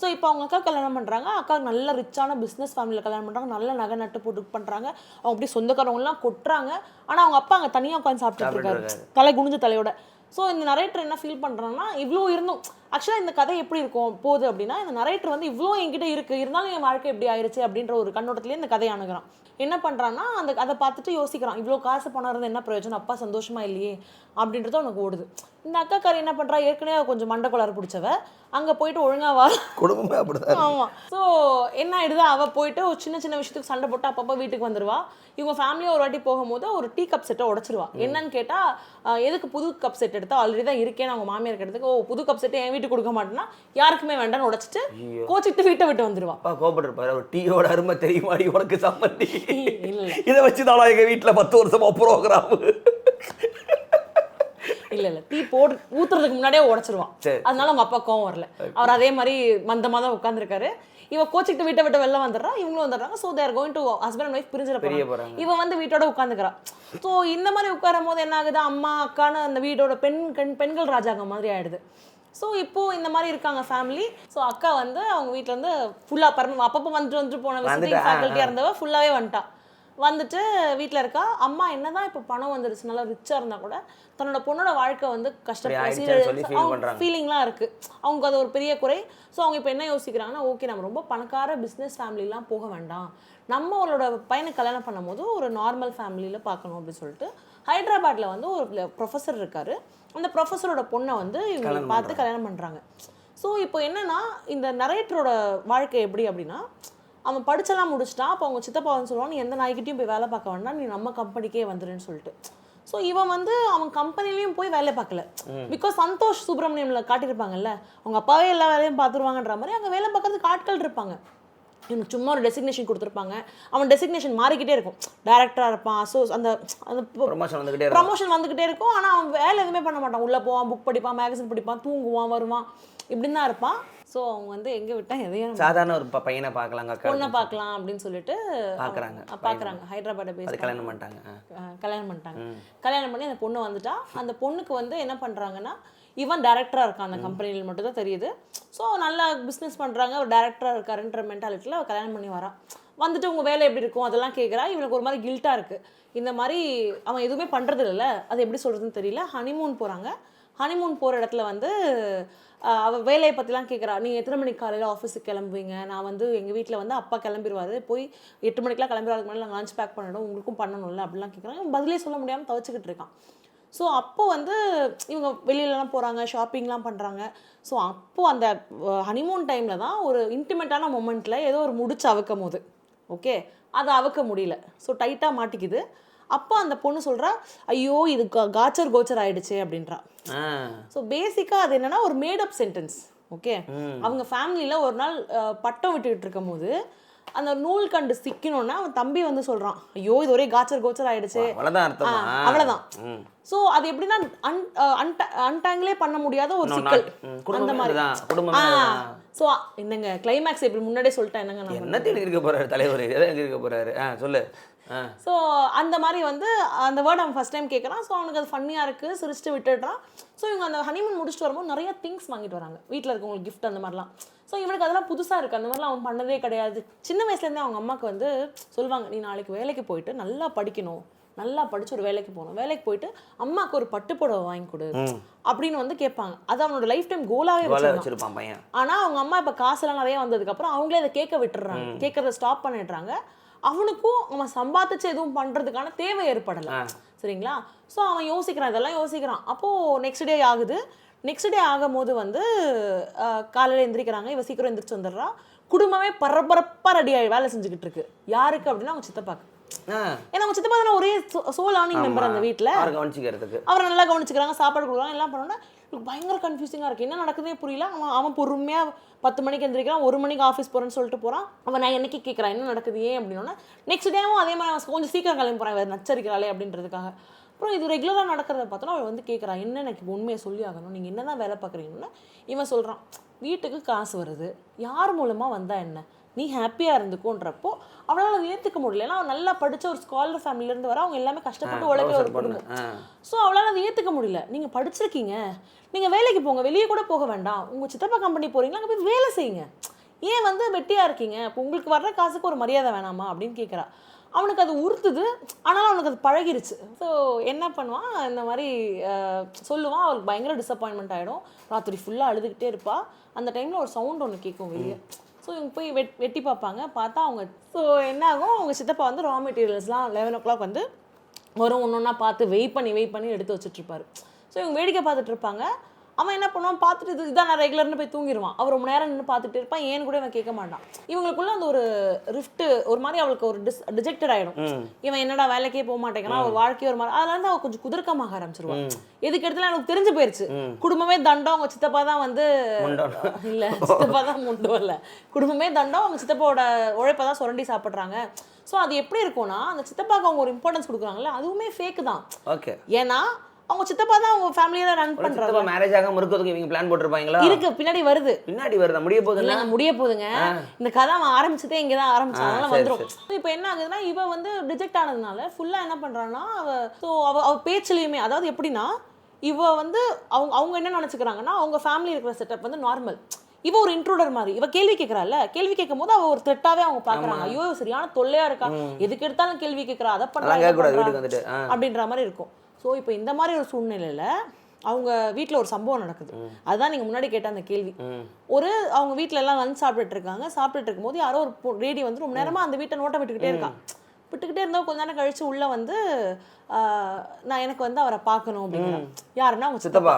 ஸோ இப்போ அவங்க அக்கா கல்யாணம் பண்ணுறாங்க அக்கா நல்ல ரிச்சான பிஸ்னஸ் ஃபேமிலியில் கல்யாணம் பண்ணுறாங்க நல்ல நகை நட்டு போட்டு பண்ணுறாங்க அவங்க அப்படியே சொந்தக்காரவங்கலாம் கொட்டுறாங்க. ஆனால் அவங்க அப்பா அங்கே தனியாக உட்காந்து சாப்பிட்டுட்டு இருக்காரு. தலை குனிஞ்ச தலையோட. ஸோ இந்த நரேட்டர் என்ன ஃபீல் பண்ணுறாங்கன்னா இவ்வளோ இருந்தும் ஆக்சுவலாக இந்த கதை எப்படி இருக்கும் போகுது அப்படின்னா இந்த நரேட்டர் வந்து இவ்வளோ என்கிட்ட இருக்குது இருந்தாலும் என் வாழ்க்கை எப்படி ஆயிருச்சு அப்படின்ற ஒரு கண்ணோட்டத்திலே இந்த கதையை அணுகிறான். என்ன பண்ணுறான்னா அந்த அதை பார்த்துட்டு யோசிக்கிறான் இவ்வளோ காசு பணம் இருந்து என்ன பிரயோஜனம்? அப்பா சந்தோஷமா இல்லையே? அப்படின்றது அவனுக்கு ஓடுது. இந்த அக்காக்காரி என்ன பண்ணுறா ஏற்கனவே கொஞ்சம் மண்டை குளறு பிடிச்சவ. அங்கே போயிட்டு ஒழுங்கா வா. குடும்பமே அப்படிதான் ஆமா. ஸோ என்ன ஆயிடுது? அவ போயிட்டு ஒரு சின்ன சின்ன விஷயத்துக்கு சண்டை போட்டு அப்பப்போ வீட்டுக்கு வந்துருவா. இவங்க ஃபேமிலியாக ஒரு வாட்டி போகும்போது ஒரு டீ கப் செட்டை உடச்சிருவா என்னன்னு கேட்டா அஹ், எதுக்கு புது கப் செட் எடுத்தா? ஆல்ரெடி தான் இருக்கேன் அவங்க மாமியார் எடுத்துக்கு ஓ புது கப் செட்டை என் வீட்டுக்கு கொடுக்க மாட்டேன்னா யாருக்குமே வேண்டாம்னு உடைச்சிட்டு கோச்சிட்டு வீட்டை விட்டு வந்துருவா. அப்பா கோபப்பட்டிருப்பாரு. ஒரு டீயோட அருமை தெரியுமாடி உனக்கு சம்மந்தி? இதை வச்சு தானா எங்க வீட்டுல பத்து வருஷமா ப்ரோக்ராம் இல்ல இல்ல. டீ போடு ஊத்துறதுக்கு முன்னாடியே உடைச்சிருவான். சரி. அதனால அவங்க அப்பா கோவம் வரல. அவர் அதே மாதிரி மந்தமா தான் உட்காந்துருக்காரு இவ கோச்சிக்கிட்டு வீட்டை விட்டு வெளில வந்துடுறா இவங்களும் வந்துடுறாங்க. So they're going to husband and wife பிரிஞ்சிட பெரிய போறாங்க. போறாங்க இவ வந்து வீட்டோட உட்காந்துக்கிறா ஸோ இந்த மாதிரி உட்காரும் போது என்ன ஆகுது? அம்மா அக்கான்னு அந்த வீடோட பெண் பெண்கள் ராஜாங்க மாதிரி ஆயிடுது. ஸோ இப்போ இந்த மாதிரி இருக்காங்க ஃபேமிலி ஸோ அக்கா வந்து அவங்க வீட்ல இருந்து ஃபுல்லாக பரம அப்பப்போ வந்துட்டு வந்துட்டு போன விசிட்டிங் ஃபேக்கல்ட்டியாக இருந்தவ ஃபுல்லாகவே வந்துட்டா. வந்துட்டு வீட்டில் இருக்கா. அம்மா என்னதான் இப்போ பணம் வந்துருச்சு நல்லா ரிச்சாக இருந்தால் கூட தன்னோட பொண்ணோட வாழ்க்கை வந்து கஷ்டப்பட்டு பண்றாங்க. ஃபீலிங்லாம் இருக்குது அவங்க அது ஒரு பெரிய குறை. ஸோ அவங்க இப்போ என்ன யோசிக்கிறாங்கன்னா ஓகே நம்ம ரொம்ப பணக்கார பிஸ்னஸ் ஃபேமிலிலாம் போக வேண்டாம். நம்மளோட பையனுக்கு கல்யாணம் பண்ணும்போது ஒரு நார்மல் ஃபேமிலியில் பார்க்கணும் அப்படின்னு சொல்லிட்டு ஹைதராபாத்தில் வந்து ஒரு ப்ரொஃபஸர் இருக்காரு. அந்த ப்ரொஃபஸரோட பொண்ணை வந்து இவங்க பார்த்து கல்யாணம் பண்ணுறாங்க ஸோ இப்போ என்னன்னா இந்த நரேட்டரோட வாழ்க்கை எப்படி அப்படின்னா அவன் படிச்செல்லாம் முடிச்சிட்டான் அப்போ அவங்க சித்தப்பா வந்து சொல்லுவான் நீ எந்த நாய்க்கிட்டையும் போய் வேலை பார்க்க வேண்டாம் நீ நம்ம கம்பெனிக்கே வந்துருன்னு சொல்லிட்டு. ஸோ இவன் வந்து அவன் கம்பெனிலையும் போய் வேலை பார்க்கல. பிகாஸ் சந்தோஷ் சுப்பிரமணியம்ல காட்டியிருப்பாங்கல்ல அவங்க அப்பாவே எல்லா வேலையும் பார்த்துருவாங்கன்ற மாதிரி அங்கே வேலை பார்க்கறதுக்கு ஆட்கள் இருப்பாங்க. இவனுக்கு சும்மா ஒரு டெசிக்னேஷன் கொடுத்துருப்பாங்க. அவன் டெசிக்னேஷன் மாறிக்கிட்டே இருக்கும். டேரக்டராக இருப்பான் ஸோ அந்த அந்த ப்ரொமோஷன் வந்துகிட்டே இருக்கும். ப்ரமோஷன் வந்துக்கிட்டே இருக்கும். ஆனால் அவன் வேலை எதுவுமே பண்ண மாட்டான். உள்ளே போவான் புக் படிப்பான் மேகசின் படிப்பான் தூங்குவான் வருவான். இப்படின்னு தான் இருப்பான். ஸோ அவங்க வந்து எங்கே விட்டா எதையும் சாதாரண ஒரு பையனை பார்க்கலாங்க பொண்ணை பார்க்கலாம் அப்படின்னு சொல்லிட்டு பார்க்கறாங்க. பார்க்கறாங்க. ஹைதராபாத்தை அது கல்யாணம் பண்ணிட்டாங்க. கல்யாணம் பண்ணிட்டாங்க. கல்யாணம் பண்ணி அந்த பொண்ணு வந்துட்டா. அந்த பொண்ணுக்கு வந்து என்ன பண்ணுறாங்கன்னா இவன் டேரக்டராக இருக்கான் அந்த கம்பெனியில் மட்டும் தான் தெரியுது. ஸோ நல்லா பிஸ்னஸ் பண்ணுறாங்க ஒரு டேரக்டராக இருக்காருன்ற மென்டாலிட்டியில் கல்யாணம் பண்ணி வரான். வந்துட்டு உங்கள் வேலை எப்படி இருக்கும்? அதெல்லாம் கேட்குறா இவனுக்கு ஒரு மாதிரி கில்ட்டாக இருக்குது இந்த மாதிரி அவன் எதுவுமே பண்ணுறது இல்லைல்ல அது எப்படி சொல்கிறதுன்னு தெரியல. ஹனிமூன் போகிறாங்க ஹனிமூன் போகிற இடத்துல வந்து அவள் வேலையை பற்றிலாம் கேட்குறா நீங்கள் எத்தனை மணிக்கு காலையில் ஆஃபீஸுக்கு கிளம்புவீங்க? நான் வந்து எங்கள் வீட்டில் வந்து அப்பா கிளம்பிடுவார் போய் எட்டு மணிக்கெலாம் கிளம்புறதுக்கு முன்னாடி நாங்கள் லஞ்ச் பேக் பண்ணிடும். உங்களுக்கும் பண்ணணும்ல அப்படிலாம் கேட்குறாங்க பதிலே சொல்ல முடியாமல் துவச்சிக்கிட்டு இருக்கான். ஸோ அப்போ வந்து இவங்க வெளியிலலாம் போகிறாங்க ஷாப்பிங்லாம் பண்ணுறாங்க ஸோ அப்போது அந்த ஹனிமூன் டைமில் தான் ஒரு இன்டிமேட்டான மொமெண்ட்டில் ஏதோ ஒரு முடிச்சு அவுக்கும் போது. ஓகே அதை அவுக்க முடியல. ஸோ டைட்டாக மாட்டிக்குது. அப்போ அந்த பொண்ணு சொல்கிறா ஐயோ இது காச்சர் கோச்சர் ஆயிடுச்சு அப்படின்றா. ஸோ பேசிக்காக அது என்னன்னா ஒரு மேடப் சென்டென்ஸ் ஓகே அவங்க ஃபேமிலியில் ஒரு நாள் பட்டம் விட்டுக்கிட்டு இருக்கும்போது அந்த நூல் கண்டு சிக்கணும்னா அவன் தம்பி வந்து சொல்கிறான் ஐயோ இது ஒரே காச்சர் கோச்சர் ஆயிடுச்சு. அவ்வளவுதான். ஸோ அது எப்படின்னா அன் அன்டாங்கிளே பண்ண முடியாத ஒரு சிக்கல். அந்த மாதிரி. ஸோ என்னங்க கிளைமேக்ஸ் இப்படி முன்னாடியே சொல்லிட்டேன் என்னங்க நான் என்னத்தை எழுதியிருக்க போறாரு தலைவர்? எதை எழுதியிருக்க போறாரு? ஆ சொல்லு. ஸோ அந்த மாதிரி வந்து அந்த வேர்ட் அவன் ஃபஸ்ட் டைம் கேட்குறான் ஸோ அவனுக்கு அது ஃபன்னியாக இருக்குது சிரிச்சுட்டு விட்டுடுறான். ஸோ இவங்க அந்த ஹனிமூன் முடிச்சுட்டு வரும்போது நிறைய திங்ஸ் வாங்கிட்டு வராங்க. வீட்டில் இருக்கவங்களுக்கு gift அந்த மாதிரிலாம். ஸோ இவனுக்கு அதெல்லாம் புதுசாக இருக்குது அந்த மாதிரிலாம் அவன் பண்ணதே கிடையாது. சின்ன வயசுலேருந்தே அவங்க அம்மாவுக்கு வந்து சொல்லுவாங்க நீ நாளைக்கு வேலைக்கு போயிட்டு நல்லா படிக்கணும். நல்லா படிச்சு ஒரு வேலைக்கு போகணும். வேலைக்கு போயிட்டு அம்மாவுக்கு ஒரு பட்டுப்புடவை வாங்கி கொடு. அப்படின்னு வந்து கேட்பாங்க. அது அவனோட லைஃப் டைம் வச்சிருந்தான். வச்சிருப்பான் பையன். ஆனா அவங்க அம்மா இப்ப காசெல்லாம் நிறைய வந்ததுக்கப்புறம் அவங்களே அதை கேட்க விட்டுறாங்க கேட்கறத ஸ்டாப் பண்ணிடுறாங்க. அவனுக்கும் அவன் சம்பாதிச்சு எதுவும் பண்றதுக்கான தேவை ஏற்படல. சரிங்களா? ஸோ அவன் யோசிக்கிறான் இதெல்லாம் யோசிக்கிறான். அப்போ நெக்ஸ்ட் டே ஆகுது. நெக்ஸ்ட் டே ஆகும்போது வந்து காலையில எந்திரிக்கிறாங்க. இவ சீக்கிரம் எந்திரிச்சு வந்துடுறா. குடும்பமே பரபரப்பா ரெடி ஆகி வேலை செஞ்சுக்கிட்டு இருக்கு. யாருக்கு அப்படின்னா அவங்க சித்தப்பாக்கு. ஏன்னா அவங்க சித்தப்பா தானே ஒரே சோல் ஆனிங் மெம்பர் அந்த வீட்ல. அவரை கவனிச்சிக்கிறதுக்கு. அவரை நல்லா கவனிச்சுக்கிறாங்க சாப்பாடு கொடுக்குறாங்க எல்லாம் பண்ணோன்னா எனக்கு பயங்கர கன்ஃபியூசிங்காக இருக்குது என்ன நடக்குதே புரியல. அவன் அவன் பொறுமையாக பத்து மணிக்கு எந்திரிக்கிறான். ஒரு மணிக்கு ஆஃபீஸ் போகிறேன்னு சொல்லிட்டு போகிறான் அவன் நான் என்னைக்கு கேட்குறான் என்ன நடக்குது? ஏன் அப்படின்னா நெக்ஸ்ட் டேவும் அதே மாதிரி அவன் கொஞ்சம் சீக்கிரம் கிளம்பி போகிறான் வேறு நச்சரிக்கிறாளே அப்படின்றதுக்காக. அப்புறம் இது ரெகுலராக நடக்கிறத பார்த்தோன்னா அவள் வந்து கேட்குறான் என்ன எனக்கு உண்மையை சொல்லி ஆகணும்? நீங்கள் என்ன தான் வேலை பார்க்குறீங்கன்னா இவன் சொல்கிறான் வீட்டுக்கு காசு வருது. யார் மூலமாக வந்தால் என்ன? நீ ஹாப்பியாக இருந்துக்கோன்றப்போ அவளால் அதை ஏற்றுக்க முடியல. ஏன்னா அவன் நல்லா படித்த ஒரு ஸ்காலர் ஃபேமிலியிலேருந்து வர அவங்க எல்லாமே கஷ்டப்பட்டு உழைக்கிற ஒரு குடும்பம் ஸோ அவளால் அதை ஏற்றுக்க முடியல. நீங்கள் படிச்சிருக்கீங்க. நீங்கள் வேலைக்கு போங்க. வெளியே கூட போக வேண்டாம். உங்கள் சித்தப்பா கம்பெனி போகிறீங்களா அங்கே போய் வேலை செய்யுங்க. ஏன் வந்து வெட்டியாக இருக்கீங்க? இப்போ உங்களுக்கு வர்ற காசுக்கு ஒரு மரியாதை வேணாமா? அப்படின்னு கேட்குறா அவனுக்கு அது உறுத்துது. ஆனாலும் அவனுக்கு அது பழகிருச்சு. ஸோ என்ன பண்ணுவான் இந்த மாதிரி சொல்லுவான் அவளுக்கு பயங்கர டிசப்பாயின்மெண்ட் ஆகிடும் ராத்திரி ஃபுல்லாக அழுதுகிட்டே இருப்பா. அந்த டைமில் ஒரு சவுண்ட் ஒன்று கேட்கும் வெளியே. ஸோ இவங்க போய் வெட் வெட்டி பார்ப்பாங்க. பார்த்தா அவங்க ஸோ என்ன ஆகும் அவங்க சித்தப்பா வந்து ரா மெட்டீரியல்ஸ்லாம் லெவன் ஓ கிளாக் வந்து வரும். ஒன்று ஒன்றா பார்த்து வெயிட் பண்ணி வெயிட் பண்ணி எடுத்து வச்சுட்ருப்பாரு ஸோ இவங்க வேடிக்கை பார்த்துட்டு இருப்பாங்க. அவன் என்ன பண்ணுவான்? பார்த்துட்டு இது இதான் நான் ரெகுலர்னு போய் தூங்கிடுவான் அவர் ரொம்ப நேரம் நின்று பார்த்துட்டு இருப்பான். ஏன்னு கூட இவன் கேட்க மாட்டான். இவங்களுக்குள்ள அந்த ஒரு ரிஃப்ட் ஒரு மாதிரி அவளுக்கு ஒரு டிஸ் டிஜெக்டட் ஆகிடும் இவன் என்னடா வேலைக்கே போக மாட்டேங்கிறான். அவள் வாழ்க்கையே ஒரு மாதிரி அதுல இருந்து அவள் கொஞ்சம் குதர்க்கமாக ஆரம்பிச்சிருவான் எதுக்கு இடத்துல எனக்கு தெரிஞ்சு போயிருச்சு. குடும்பமே தண்டம். அவங்க சித்தப்பா தான் வந்து. இல்ல சித்தப்பா தான் முண்டும் இல்ல. குடும்பமே தண்டம். அவங்க சித்தப்பாவோட உழைப்பை தான் சுரண்டி சாப்பிட்றாங்க. ஸோ அது எப்படி இருக்கும்னா அந்த சித்தப்பாக்கு அவங்க ஒரு இம்பார்ட்டன்ஸ் கொடுக்குறாங்கல்ல அதுவுமே ஃபேக்கு தான். ஓகே ஏன்னா அவங்க சித்தப்பா தான் அவங்க ஃபேமிலியை ரன் பண்றாங்க சித்தப்பா மேரேஜ் ஆகாம இருக்கிறதுக்கு இவங்க பிளான் போட்டிருப்பாங்களா? இருக்கு பின்னாடி வருது. பின்னாடி வருதா? முடிய இல்லைங்க முடிய போகுதுங்க. இந்த கதை அவன் ஆரம்பிச்சதே இங்கே தான் ஆரம்பிச்சான் அதனால சரி, வந்துரும். இப்போ என்ன ஆகுதுன்னா இவ வந்து ரிஜெக்ட் ஆனதுனால ஃபுல்லா என்ன பண்றான்னா அவ ஸோ அவ அவ பேச்சுலையுமே அதாவது எப்படின்னா இவ வந்து அவங்க அவங்க என்ன நினைச்சுக்கிறாங்கன்னா அவங்க ஃபேமிலி இருக்கிற செட்டப் வந்து நார்மல் இவ ஒரு இன்ட்ரூடர் மாதிரி. இவ கேள்வி கேட்கறாள்ல கேள்வி கேட்கும் போது அவ ஒரு த்ரெட்டாவே அவங்க பாக்குறாங்க ஐயோ சரியான தொல்லையா இருக்கா? எதுக்கு எடுத்தாலும் கேள்வி கேட்கறா அதை ஆ. அப்படின்ற மாதிரி இருக்கும். ஸோ இப்போ இந்த மாதிரி ஒரு சூழ்நிலையில அவங்க வீட்டில் ஒரு சம்பவம் நடக்குது. அதுதான் நீங்க முன்னாடி கேட்ட அந்த கேள்வி. ஒரு அவங்க வீட்ல எல்லாம் லஞ்ச் சாப்பிட்டுட்டு இருக்காங்க. சாப்பிட்டுட்டு இருக்கும்போது யாரோ ஒரு ரேடி வந்து ரொம்ப நேரமா அந்த வீட்டை நோட்டை விட்டுக்கிட்டே இருக்கான் விட்டுக்கிட்டே இருந்தா கொஞ்ச நேரம் கழிச்சு உள்ள வந்து நான் எனக்கு வந்து அவரை பார்க்கணும் அப்படிங்கிறான். யாருன்னா அவங்க சித்தப்பா.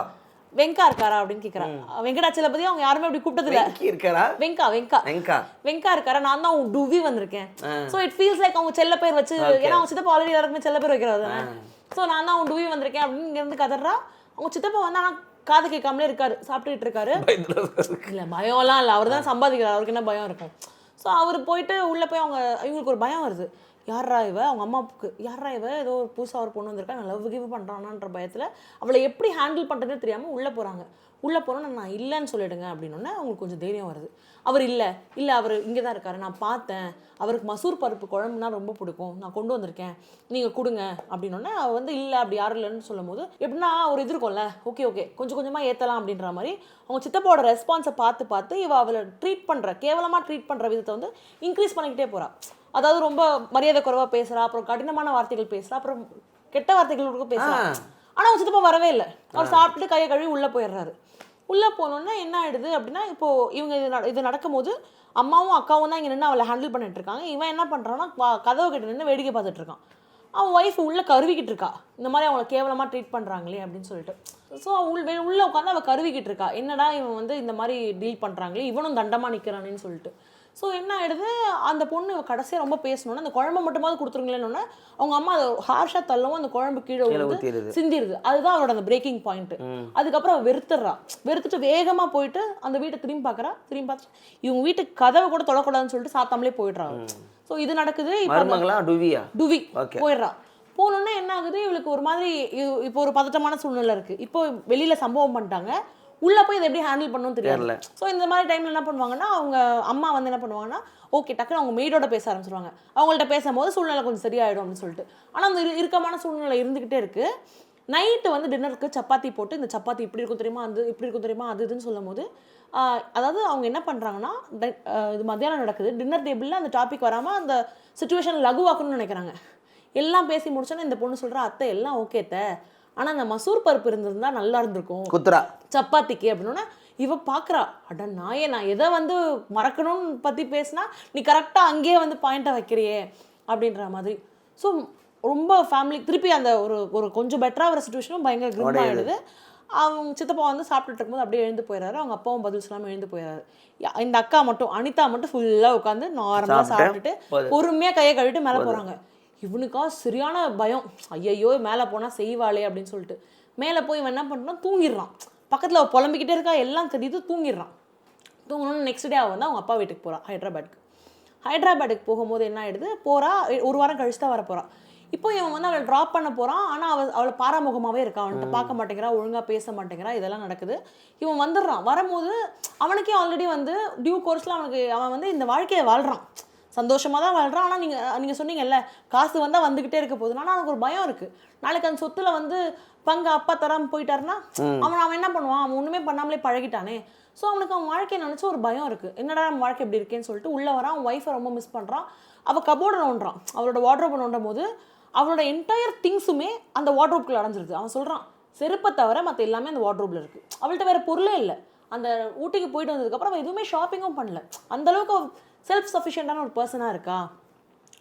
வெங்கா இருக்காரா அப்படின்னு கேட்குறான் வெங்கடாச்சலபதி அவங்க யாருமே அப்படி கூப்பிட்டது இல்ல வெங்கி இருக்காரா? வெங்கா வெங்கா. வெங்கா. வெங்கா இருக்காரா? நான் தான் உன் டுவி வந்திருக்கேன். ஸோ இட் ஃபீல்ஸ் லைக் அவங்க செல்ல பேர் வச்சு ஏன்னா அவங்க சித்தப்பா ஆல்ரெடி எல்லாருக்குமே செல்ல பேர் வைக்கிறது ஸோ நான் தான் உன் டூவி வந்திருக்கேன் அப்படின்னு இங்கேருந்து கதறா அவங்க சித்தப்பா வந்து ஆனால் காது கேட்காமலே இருக்காரு சாப்பிட்டுட்டு இருக்காரு. இல்லை பயம்லாம் இல்லை. அவர் தான் சம்பாதிக்கிறார். அவருக்கு என்ன பயம் இருக்கும்? ஸோ அவர் போயிட்டு உள்ளே போய் அவங்க இவங்களுக்கு ஒரு பயம் வருது. யாரா இவ? அவங்க அம்மாவுக்கு யாரா இவ? ஏதோ ஒரு புதுசாக ஒரு பொண்ணு வந்திருக்கா. நான் லவ் கிவ் பண்ணுறானான்ற பயத்தில் அவளை எப்படி ஹேண்டில் பண்ணுறதுன்னு தெரியாமல் உள்ளே போகிறாங்க உள்ளே போகிறோன்னு நான் இல்லைன்னு சொல்லிடுங்க அப்படின்னோடனே அவங்களுக்கு கொஞ்சம் தைரியம் வருது. அவர் இல்லை இல்லை அவர் இங்கே தான் இருக்காரு நான் பார்த்தேன். அவருக்கு மசூர் பருப்பு குழம்புனா ரொம்ப பிடிக்கும். நான் கொண்டு வந்திருக்கேன். நீங்கள் கொடுங்க அப்படின்னோடனே அவள் வந்து இல்லை அப்படி யாரும் இல்லைன்னு சொல்லும் போது எப்படின்னா ஒரு இது இருக்கும்ல ஓகே ஓகே கொஞ்சம் கொஞ்சமாக ஏற்றலாம் அப்படின்ற மாதிரி அவங்க சித்தப்பாவோட ரெஸ்பான்ஸை பார்த்து பார்த்து இவ அவளை ட்ரீட் பண்ணுற கேவலமாக ட்ரீட் பண்ணுற விதத்தை வந்து இன்க்ரீஸ் பண்ணிக்கிட்டே போறா. அதாவது ரொம்ப மரியாதை குறைவாக பேசுகிறா அப்புறம் கடினமான வார்த்தைகள் பேசுகிறா அப்புறம் கெட்ட வார்த்தைகள் கூட பேசுறா. ஆனால் அவங்க சித்தப்பா வரவே இல்லை. அவர் சாப்பிட்டுட்டு கையை கழுவி உள்ளே போயிடுறாரு. உள்ளே போனோன்னே என்ன ஆகிடுது அப்படின்னா இப்போது இவங்க இது நட- இது நடக்கும்போது அம்மாவும் அக்காவும் தான் இங்கே நின்று அவளை ஹேண்டில் பண்ணிட்டு இருக்காங்க. இவன் என்ன பண்ணுறான்னா கதவு கிட்ட நின்று வேடிக்கை பார்த்துட்டு இருக்கான். அவன் ஒய்ஃப் உள்ளே கருவிக்கிட்டு இருக்கா. இந்த மாதிரி அவளை கேவலமாக ட்ரீட் பண்ணுறாங்களே அப்படின்னு சொல்லிட்டு. ஸோ உள் உள்ளே உட்காந்து அவள் கருவிக்கிட்டு இருக்கா. என்னடா இவன் வந்து இந்த மாதிரி டீல் பண்ணுறாங்களே இவனும் தண்டமாக நிற்கிறானேன்னு சொல்லிட்டு. ஸோ என்ன ஆயிடுது? அந்த பொண்ணு கடைசியாக ரொம்ப பேசணுன்னா அந்த குழம்பு மட்டுமாவது கொடுத்துருங்களேன்னு அவங்க அம்மா அதை ஹார்ஷாக தள்ளவும் அந்த குழம்பு கீழே ஊத்திடுது. சிந்திருது அதுதான் அவளோட அந்த பிரேக்கிங் பாயிண்ட் அதுக்கப்புறம் அவ வெறுத்துடுறா. வெறுத்துட்டு வேகமா போயிட்டு அந்த வீட்டை திரும்பி பார்க்கறா திரும்பி பார்த்துட்டு இவங்க வீட்டுக்கு கதவை கூட தொடக்கூடாதுன்னு சொல்லிட்டு சாத்தாமலே போயிடுறா ஸோ இது நடக்குது. டுவி. போயிடுறா. போனோடனே என்ன ஆகுது? இவளுக்கு ஒரு மாதிரி இப்போ ஒரு பதட்டமான சூழ்நிலை இருக்கு. இப்போ வெளியில சம்பவம் பண்ணிட்டாங்க. உள்ள போய் இதை எப்படி ஹேண்டில் பண்ணணும் தெரியல. ஸோ இந்த மாதிரி டைம்ல என்ன பண்ணுவாங்கன்னா அவங்க அம்மா வந்து என்ன பண்ணுவாங்கன்னா ஓகே டக்குன்னு அவங்க மெய்டோட பேச ஆரம்பிச்சிருவாங்க. அவங்கள்ட்ட பேசும்போது சூழ்நிலை கொஞ்சம் சரியாயிடும் அப்படின்னு சொல்லிட்டு. ஆனால் அந்த இறுக்கமான சூழ்நிலை இருந்துகிட்டே இருக்கு. நைட்டு வந்து டின்னருக்கு சப்பாத்தி போட்டு இந்த சப்பாத்தி இப்படி இருக்கும் தெரியுமா அது இப்படி இருக்கும் தெரியுமா அது இதுன்னு சொல்லும் போது அதாவது அவங்க என்ன பண்ணுறாங்கன்னா இது மத்தியானம் நடக்குது. டின்னர் டேபிளில் அந்த டாபிக் வராமல் அந்த சுச்சுவேஷன் லகுவாக்கணும்னு நினைக்கிறாங்க. எல்லாம் பேசி முடிச்சோன்னே இந்த பொண்ணு சொல்கிறா அத்தை எல்லாம் ஓகே அத்தை. ஆனால் அந்த மசூர் பருப்பு இருந்திருந்தா நல்லா இருந்திருக்கும். குத்துரா சப்பாத்திக்கு அப்படின்னா இவ பார்க்குறா அட நாயே நான் எதை வந்து மறக்கணும்னு பற்றி பேசினா நீ கரெக்டாக அங்கேயே வந்து பாயிண்ட்டை வைக்கிறியே அப்படின்ற மாதிரி. ஸோ ரொம்ப ஃபேமிலி திருப்பி அந்த ஒரு ஒரு கொஞ்சம் பெட்டராக வர சுச்சுவேஷனும் பயங்கர கிரிம் ஆகிடுது அவங்க சித்தப்பா வந்து சாப்பிட்டுட்டு இருக்கும்போது அப்படியே எழுந்து போயிடுறாரு அவங்க அப்பாவும் பதில் சொல்லாமல் எழுந்து போயிடுறாரு இந்த அக்கா மட்டும் அனிதா மட்டும் ஃபுல்லாக உட்காந்து நார்மலாக சாப்பிட்டு சாப்பிட்டுட்டு. பொறுமையாக கையை கழுவிட்டு மேலே போகிறாங்க இவனுக்கா சரியான பயம். ஐயையோ மேலே போனால் செய்வாளே அப்படின்னு சொல்லிட்டு. மேலே போய் இவன் என்ன பண்ணுறான்? தூங்கிடுறான். பக்கத்தில் அவள் புலம்பிக்கிட்டே இருக்கா எல்லாம் தெரியுது தூங்கிடுறான். தூங்கணும்னு நெக்ஸ்ட் டே அவள் வந்து அவங்க அப்பா வீட்டுக்கு போகிறான் ஹைதராபாத்துக்கு ஹைதராபாத்துக்கு போகும்போது என்ன ஆயிடுது? போறா ஒரு வாரம் கழிச்சு தான் வர போறா. இப்போ இவன் வந்து அவளை ட்ராப் பண்ண போறான் ஆனா அவள் அவளை பாராமுகமாவே இருக்கா அவன்கிட்ட பார்க்க மாட்டேங்கிறா ஒழுங்கா பேச மாட்டேங்கிறா இதெல்லாம் நடக்குது. இவன் வந்துடுறான். வரும்போது அவனுக்கே ஆல்ரெடி வந்து டியூ கோர்ஸ்ல அவனுக்கு அவன் வந்து இந்த வாழ்க்கையை வாழ்றான். சந்தோஷமா தான் வாழ்றான் ஆனா நீங்க நீங்க சொன்னீங்கல்ல காசு வந்தா வந்துகிட்டே இருக்க போகுது. ஆனா அவனுக்கு ஒரு பயம் இருக்கு. நாளைக்கு அந்த சொத்துல வந்து பங்கு அப்பா தராம போயிட்டாருன்னா அவன் அவன் என்ன பண்ணுவான்? அவன் ஒண்ணுமே பண்ணாமலே பழகிட்டானே. ஸோ அவனுக்கு அவன் வாழ்க்கையை நினச்சி ஒரு பயம் இருக்குது என்னடா நம்ம வாழ்க்கை எப்படி இருக்கேன்னு சொல்லிட்டு உள்ளே வரான். அவன் ஒய்ஃபை ரொம்ப மிஸ் பண்ணுறான் அவள் கபோர்டை நோண்டுறான். அவளோட வாட்ரோப்பை நோண்டும் போது அவளோட என்டையர் திங்ஸுமே அந்த வாட்ரோப்குள்ள அடைஞ்சிருது. அவன் சொல்கிறான் செருப்பை தவிர மற்ற எல்லாமே அந்த வாட்ரோப்பில் இருக்குது அவள்கிட்ட வேறு பொருளே இல்லை. அந்த ஊட்டிக்கு போயிட்டு வந்ததுக்கப்புறம் அவள் எதுவுமே ஷாப்பிங்கும் பண்ணல. அந்த அளவுக்கு செல்ஃப் சஃபிஷியண்டான ஒரு பர்சனாக இருக்கா?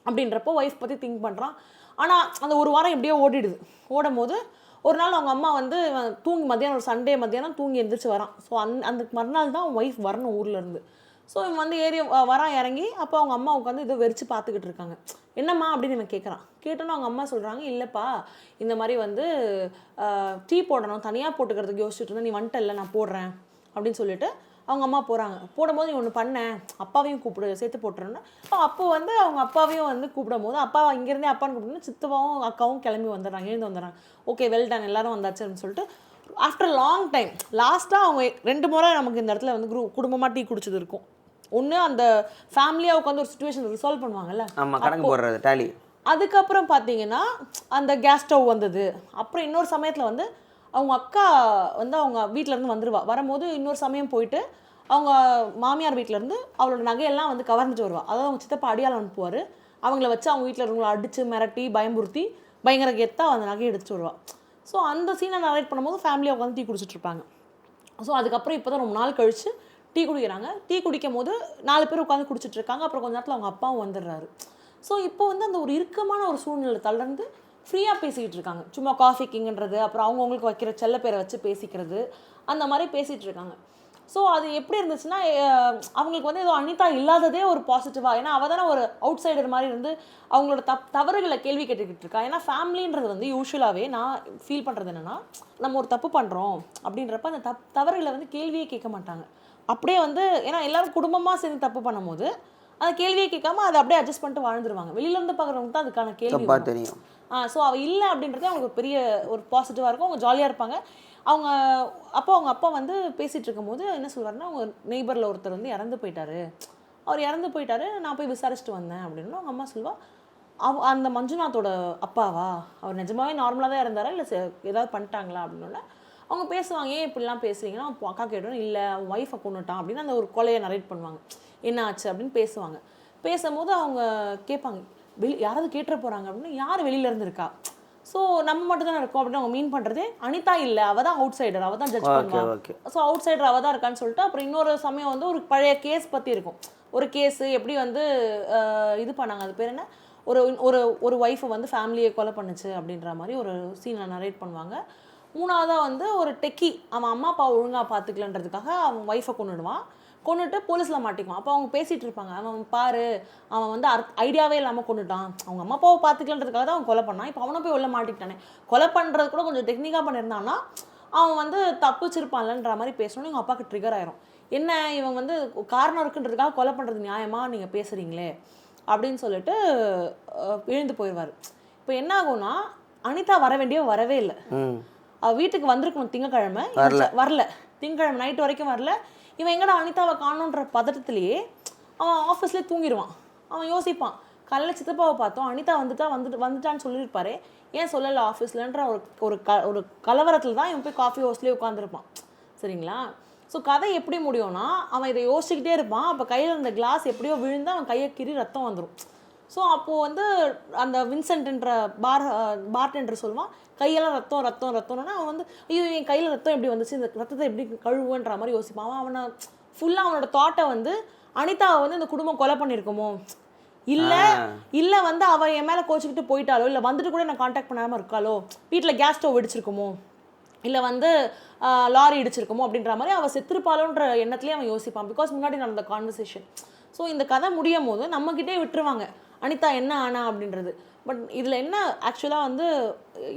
அப்படின்றப்போ ஒய்ஃப் பற்றி திங்க் பண்ணுறான் ஆனால் அந்த ஒரு வாரம் எப்படியோ ஓடிடுது. ஓடும் போது ஒரு நாள் அவங்க அம்மா வந்து தூங்கி மத்தியானம் ஒரு சண்டே மத்தியானம் தூங்கி எழுந்திரிச்சு வரான். ஸோ அந் அந்த மறுநாள் தான் ஒய்ஃப் வரணும் ஊர்லேருந்து ஸோ இவன் வந்து ஏறி வ- வரான் இறங்கி அப்போ அவங்க அம்மா உட்காந்து இதை வெறிச்சு பார்த்துக்கிட்டு இருக்காங்க. என்னம்மா அப்படின்னு இவன் கேட்குறான் கேட்டோன்னு அவங்க அம்மா சொல்கிறாங்க இல்லைப்பா இந்த மாதிரி வந்து டீ போடணும் தனியாக போட்டுக்கிறதுக்கு யோசிச்சுட்டு இருந்தேன். நீ வந்துட்டல நான் போடுறேன். அப்படின்னு சொல்லிட்டு அவங்க அம்மா போகிறாங்க போடும்போது ஒன்று பண்ணேன் அப்பாவையும் கூப்பிடு சேர்த்து போட்டுருன்னு அப்போ வந்து அவங்க அப்பாவையும் வந்து கூப்பிடும் போது அப்பா இங்கேருந்தே அப்பான்னு கூப்பிட்டு சித்தப்பாவும் அக்காவும் கிளம்பி வந்துடுறாங்க எழுந்து வந்துடுறாங்க. ஓகே வெல் டன் எல்லாரும் வந்தாச்சுன்னு சொல்லிட்டு ஆஃப்டர் லாங் டைம் லாஸ்ட்டாக அவங்க ரெண்டு முறை நமக்கு இந்த இடத்துல வந்து குரூ குடும்பமாக டீ குடிச்சது இருக்கும். ஒன்று அந்த ஃபேமிலியாக உட்காந்து ஒரு சுச்சுவேஷன் ரிசால்வ் பண்ணுவாங்கல்ல. ஆமா கணக்கு போடுறது டாலி அதுக்கப்புறம் பார்த்தீங்கன்னா அந்த கேஸ் ஸ்டவ் வந்தது. அப்புறம் இன்னொரு சமயத்தில் வந்து அவங்க அக்கா வந்து அவங்க வீட்டிலேருந்து இருந்து வரும்போது இன்னொரு சமயம் போயிட்டு அவங்க மாமியார் வீட்டிலேருந்து இருந்து அவளோட நகையெல்லாம் வந்து கவர்ந்துட்டு வருவா. அதாவது அவங்க சித்தப்பா அடியால் அனுப்புவார். அவங்கள வச்சு அவங்க வீட்டில் இருக்கவங்கள அடித்து மிரட்டி பயமுறுத்தி பயங்கர கெத்தாக அந்த நகையை எடுத்துட்டு வருவாள் ஸோ அந்த சீனை நரேட் பண்ணும்போது ஃபேமிலியாக உட்காந்து டீ குடிச்சிட்ருப்பாங்க ஸோ அதுக்கப்புறம் இப்போ தான் ரொம்ப நாள் கழித்து டீ குடிக்கிறாங்க. டீ குடிக்கும் போது நாலு பேர் உட்காந்து குடிச்சிட்ருக்காங்க அப்புறம் கொஞ்ச நேரத்தில் அவங்க அப்பாவும் வந்துடுறாரு. ஸோ இப்போ வந்து அந்த ஒரு இறுக்கமான ஒரு சூழ்நிலை தளர்ந்து ஃப்ரீயாக பேசிக்கிட்டு இருக்காங்க. சும்மா காஃபி கிங்ன்றது அப்புறம் அவங்கவுங்களுக்கு வைக்கிற செல்ல பேரை வச்சு பேசிக்கிறது அந்த மாதிரி பேசிகிட்டு இருக்காங்க. ஸோ அது எப்படி இருந்துச்சுன்னா அவங்களுக்கு வந்து ஏதோ அனிதா இல்லாததே ஒரு பாசிட்டிவாக ஏன்னா அவள் தானே ஒரு அவுட் சைடர் மாதிரி இருந்து அவங்களோட தப் தவறுகளை கேள்வி கேட்டுக்கிட்டு இருக்கா. ஏன்னா ஃபேமிலின்றது வந்து யூஸ்வலாகவே நான் ஃபீல் பண்ணுறது என்னென்னா நம்ம ஒரு தப்பு பண்ணுறோம் அப்படின்றப்ப அந்த தப் தவறுகளை வந்து கேள்வியே கேட்க மாட்டாங்க. அப்படியே வந்து ஏன்னா எல்லாரும் குடும்பமாக சேர்ந்து தப்பு பண்ணும்போது அந்த கேள்வியே கேட்காம அதை அப்படியே அட்ஜஸ்ட் பண்ணிட்டு வாழ்ந்துருவாங்க. வெளியில இருந்து பார்க்குறவங்க தான் அதுக்கான கேள்வி. தெரியும். ஆ ஸோ அவள் இல்லை அப்படின்றது அவங்களுக்கு பெரிய ஒரு பாசிட்டிவாக இருக்கும். அவங்க ஜாலியாக இருப்பாங்க. அவங்க அப்போ அவங்க அப்பா வந்து பேசிகிட்டு இருக்கும்போது என்ன சொல்வாருன்னா அவங்க நெய்பரில் ஒருத்தர் வந்து இறந்து போயிட்டாரு. அவர் இறந்து போயிட்டாரு. நான் போய் விசாரிச்சுட்டு வந்தேன் அப்படின்னு அவங்க அம்மா சொல்வா அவ அந்த மஞ்சுநாத்தோட அப்பாவா? அவர் நிஜமாவே நார்மலாக தான் இருந்தாரா? இல்லை ஏதாவது பண்ணிட்டாங்களா? அப்படின்னோட அவங்க பேசுவாங்க ஏன் இப்படிலாம் பேசுறீங்கன்னா அப்போ அக்கா கேட்டோம் இல்லை அவன் ஒய்ஃபை கொண்டுட்டான் அப்படின்னு அந்த ஒரு கொலையை நரேட் பண்ணுவாங்க. என்ன ஆச்சு அப்படின்னு பேசுவாங்க. பேசும்போது அவங்க கேட்பாங்க வெளி யாராவது கேட்டுற போகிறாங்க அப்படின்னு யார் வெளியில இருந்து இருக்கா? ஸோ நம்ம மட்டும் தானே இருக்கோம் அப்படின்னு அவங்க மீன் பண்ணுறது அனிதா இல்லை அவள் தான் அவுட் சைடர் அவள் தான் ஜட்ஜ் ஓகே பண்ணுவா. ஓகே ஸோ அவுட் சைடர் அவள் தான் இருக்கான்னு சொல்லிட்டு அப்புறம் இன்னொரு சமயம் வந்து ஒரு பழைய கேஸ் பற்றி இருக்கும். ஒரு கேஸு எப்படி வந்து இது பண்ணாங்க அது பேர் என்ன? ஒரு ஒரு ஒரு ஒய்ஃபை வந்து ஃபேமிலியை கொலை பண்ணுச்சு அப்படின்ற மாதிரி ஒரு சீனை நரேட் பண்ணுவாங்க. மூணாவதாக வந்து ஒரு டெக்கி அவன் அம்மா அப்பா ஒழுங்காக பார்த்துக்கலன்றதுக்காக அவன் ஒய்ஃபை கொண்டுடுவான் கொண்டுட்டு போலீஸில் மாட்டிக்குவான். அப்போ அவங்க பேசிகிட்டு இருப்பாங்க. அவன் பாரு அவன் வந்து ஐடியாவே இல்லாமல் கொண்டுட்டான். அவங்க அம்மா அப்பாவை பார்த்துக்கலன்றதுக்காக தான் அவன் கொலை பண்ணான். இப்போ அவனை போய் உள்ள மாட்டிக்கிட்டானே. கொலை பண்ணுறது கூட கொஞ்சம் டெக்னிக்காக பண்ணியிருந்தான்னா அவன் வந்து தப்பிச்சிருப்பான்லன்ற மாதிரி பேசணும்னு எங்கள் அப்பாவுக்கு ட்ரிகர் ஆயிரும். என்ன இவன் வந்து காரணம் இருக்குன்றதுக்காக கொலை பண்ணுறது நியாயமா? நீங்கள் பேசுகிறீங்களே அப்படின்னு சொல்லிட்டு எழுந்து போயிடுவார் இப்போ என்ன ஆகும்னா அனிதா வர வேண்டிய வரவே இல்லை. ம். அவ வீட்டுக்கு வந்திருக்கணும் திங்கக்கிழமை. வரல. திங்கக்கிழமை நைட் வரைக்கும் வரல. இவன் எங்கடா அனிதாவை காணுன்ற பதட்டத்திலேயே அவன் ஆஃபீஸ்லேயே தூங்கிடுவான். அவன் யோசிப்பான் காலையில் சித்தப்பாவை பார்த்தோம் அனிதா வந்துட்டா வந்துட்டு வந்துட்டான்னு சொல்லியிருப்பாரு. ஏன் சொல்லலை ஆஃபீஸ்லன்ற ஒரு ஒரு க ஒரு கலவரத்தில் தான் இவன் போய் காஃபி ஹவுஸ்லேயே உட்காந்துருப்பான் சரிங்களா? ஸோ கதை எப்படி முடியும்னா அவன் இதை யோசிச்சுக்கிட்டே இருப்பான். அப்போ கையில் இருந்த கிளாஸ் எப்படியோ விழுந்து அவன் கையை கீறி ரத்தம் வந்துடும் ஸோ அப்போது வந்து அந்த வின்சென்ட்ன்ற பார் பார்டெண்டர் சொல்லுவான் கையெல்லாம் ரத்தம் ரத்தம் ரத்தம்னா அவன் வந்து ஐயோ என் கையில் ரத்தம் எப்படி வந்துச்சு? இந்த ரத்தத்தை எப்படி கழுவுன்ற மாதிரி யோசிப்பான். அவன் அவனை ஃபுல்லாக அவனோட தாட்டை வந்து அனிதாவை வந்து இந்த குடும்பம் கொலை பண்ணியிருக்குமோ இல்லை இல்லை வந்து அவள் என் மேலே கோச்சிக்கிட்டு போயிட்டாலோ இல்லை வந்துட்டு கூட நான் காண்டாக்ட் பண்ணாமல் இருக்காளோ? வீட்டில் கேஸ் ஸ்டவ் வெடிச்சிருக்குமோ? இல்லை வந்து லாரி இடிச்சிருக்குமோ? அப்படின்ற மாதிரி அவள் செத்துருப்பாளோன்ற எண்ணத்துலேயே அவன் யோசிப்பான். பிகாஸ் முன்னாடி நடந்த கான்வர்சேஷன் ஸோ இந்த கதை முடியும் போது நம்மக்கிட்டே விட்டுருவாங்க. அனிதா என்ன ஆனா அப்படின்றது. பட் இதில் என்ன ஆக்சுவலாக வந்து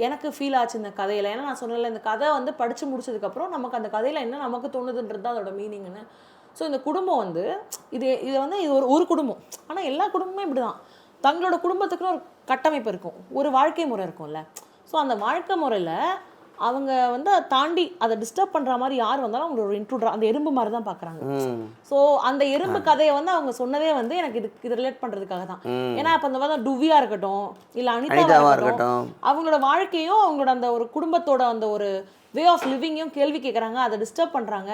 எனக்கு ஃபீல் ஆச்சு இந்த கதையில். ஏன்னா நான் சொன்னல இந்த கதை வந்து படித்து முடிச்சதுக்கப்புறம் நமக்கு அந்த கதையில் என்ன நமக்கு தோணுதுன்றது தான் அதோட மீனிங்னு ஸோ இந்த குடும்பம் வந்து இது இது வந்து இது ஒரு ஒரு குடும்பம். ஆனால் எல்லா குடும்பமும் இப்படி தான் தங்களோட குடும்பத்துக்குன்னு ஒரு கட்டமைப்பு இருக்கும். ஒரு வாழ்க்கை முறை இருக்கும்ல. ஸோ அந்த வாழ்க்கை முறையில் அவங்க வந்து அதை தாண்டி அதை டிஸ்டர்ப் பண்ணுற மாதிரி யார் வந்தாலும் அவங்களோட ஒரு இன்ட்ரூடர் அந்த எறும்பு மாதிரி தான் பார்க்குறாங்க. ஸோ அந்த எறும்பு கதையை வந்து அவங்க சொன்னதே வந்து எனக்கு இது இது ரிலேட் பண்ணுறதுக்காக தான். ஏன்னா அப்போ அந்த மாதிரி டுவியா இருக்கட்டும் இல்லை அனிதாவா அனிதாவா இருக்கட்டும் அவங்களோட வாழ்க்கையும் அவங்களோட அந்த ஒரு குடும்பத்தோட அந்த ஒரு வே ஆஃப் லிவிங்கையும் கேள்வி கேட்குறாங்க அதை டிஸ்டர்ப் பண்ணுறாங்க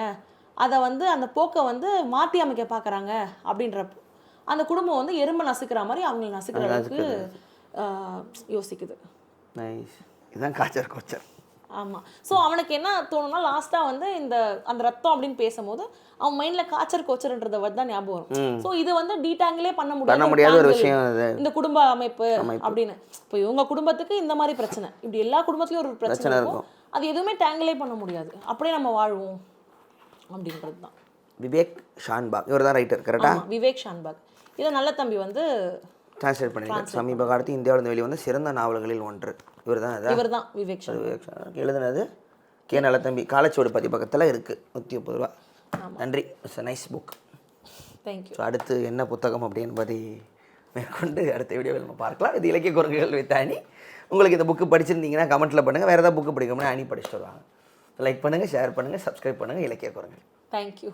அதை வந்து அந்த போக்கை வந்து மாற்றி அமைக்க பார்க்குறாங்க அப்படின்றப்போ அந்த குடும்பம் வந்து எறும்பை நசுக்கிற மாதிரி அவங்களை நசுக்கிற அளவுக்கு யோசிக்குது. நைஸ் இதுதான் காய்ச்சல் கோச்சர் ஆமாம் ஸோ அவனுக்கு என்ன தோணும்னா லாஸ்ட்டாக வந்து இந்த அந்த ரத்தம் அப்படின்னு பேசும்போது அவன் மைண்டில் காய்ச்சல் கோச்சர்ன்றத தான் ஞாபகம் வரும். ஸோ இது வந்து டீடாங்கிலே பண்ண பண்ண முடியாது ஒரு விஷயம் இந்த குடும்ப அமைப்பு அப்படின்னு. இப்போ இவங்க குடும்பத்துக்கு இந்த மாதிரி பிரச்சனை. இப்படி எல்லா குடும்பத்துலயும் ஒரு பிரச்சனை இருக்கும். அது எதுவுமே டேங்கிலே பண்ண முடியாது. அப்படியே நம்ம வாழ்வோம் அப்படின்றது தான். விவேக் ஷான்பாக். இவர் தான் ரைட்டர் கரெக்டா ஆமா, விவேக் ஷான்பாக். இதை நல்ல தம்பி வந்து டிரான்ஸ்லேட் பண்ணியிருக்காரு சமீப காலத்து இந்தியாவிலிருந்து வெளிவந்த சிறந்த நாவல்களில் ஒன்று. இவர் தான் இவர் தான் விவேக் விவேக் எழுதுனது கே நல்லதம்பி. காலச்சுவடு பதிப்பகத்தில் இருக்குது நூற்றி முப்பது ரூபா. நன்றி. It's nice book thank you so அடுத்து என்ன புத்தகம் அப்படின்னு பற்றி மேற்கொண்டு அடுத்த வீடியோவில் நம்ம பார்க்கலாம். இது இலக்கிய குரங்குகள் வித் அணி உங்களுக்கு இந்த புக்கு படிச்சிருந்தீங்கன்னா கமெண்ட்டில் பண்ணுங்கள் வேறு ஏதாவது புக்கு படிக்கணும்னா அணி படிச்சுட்டு வருவாங்க. லைக் பண்ணுங்கள் ஷேர் பண்ணுங்கள் சப்ஸ்கிரைப் பண்ணுங்கள் இலக்கிய குரங்குகள். தேங்க்யூ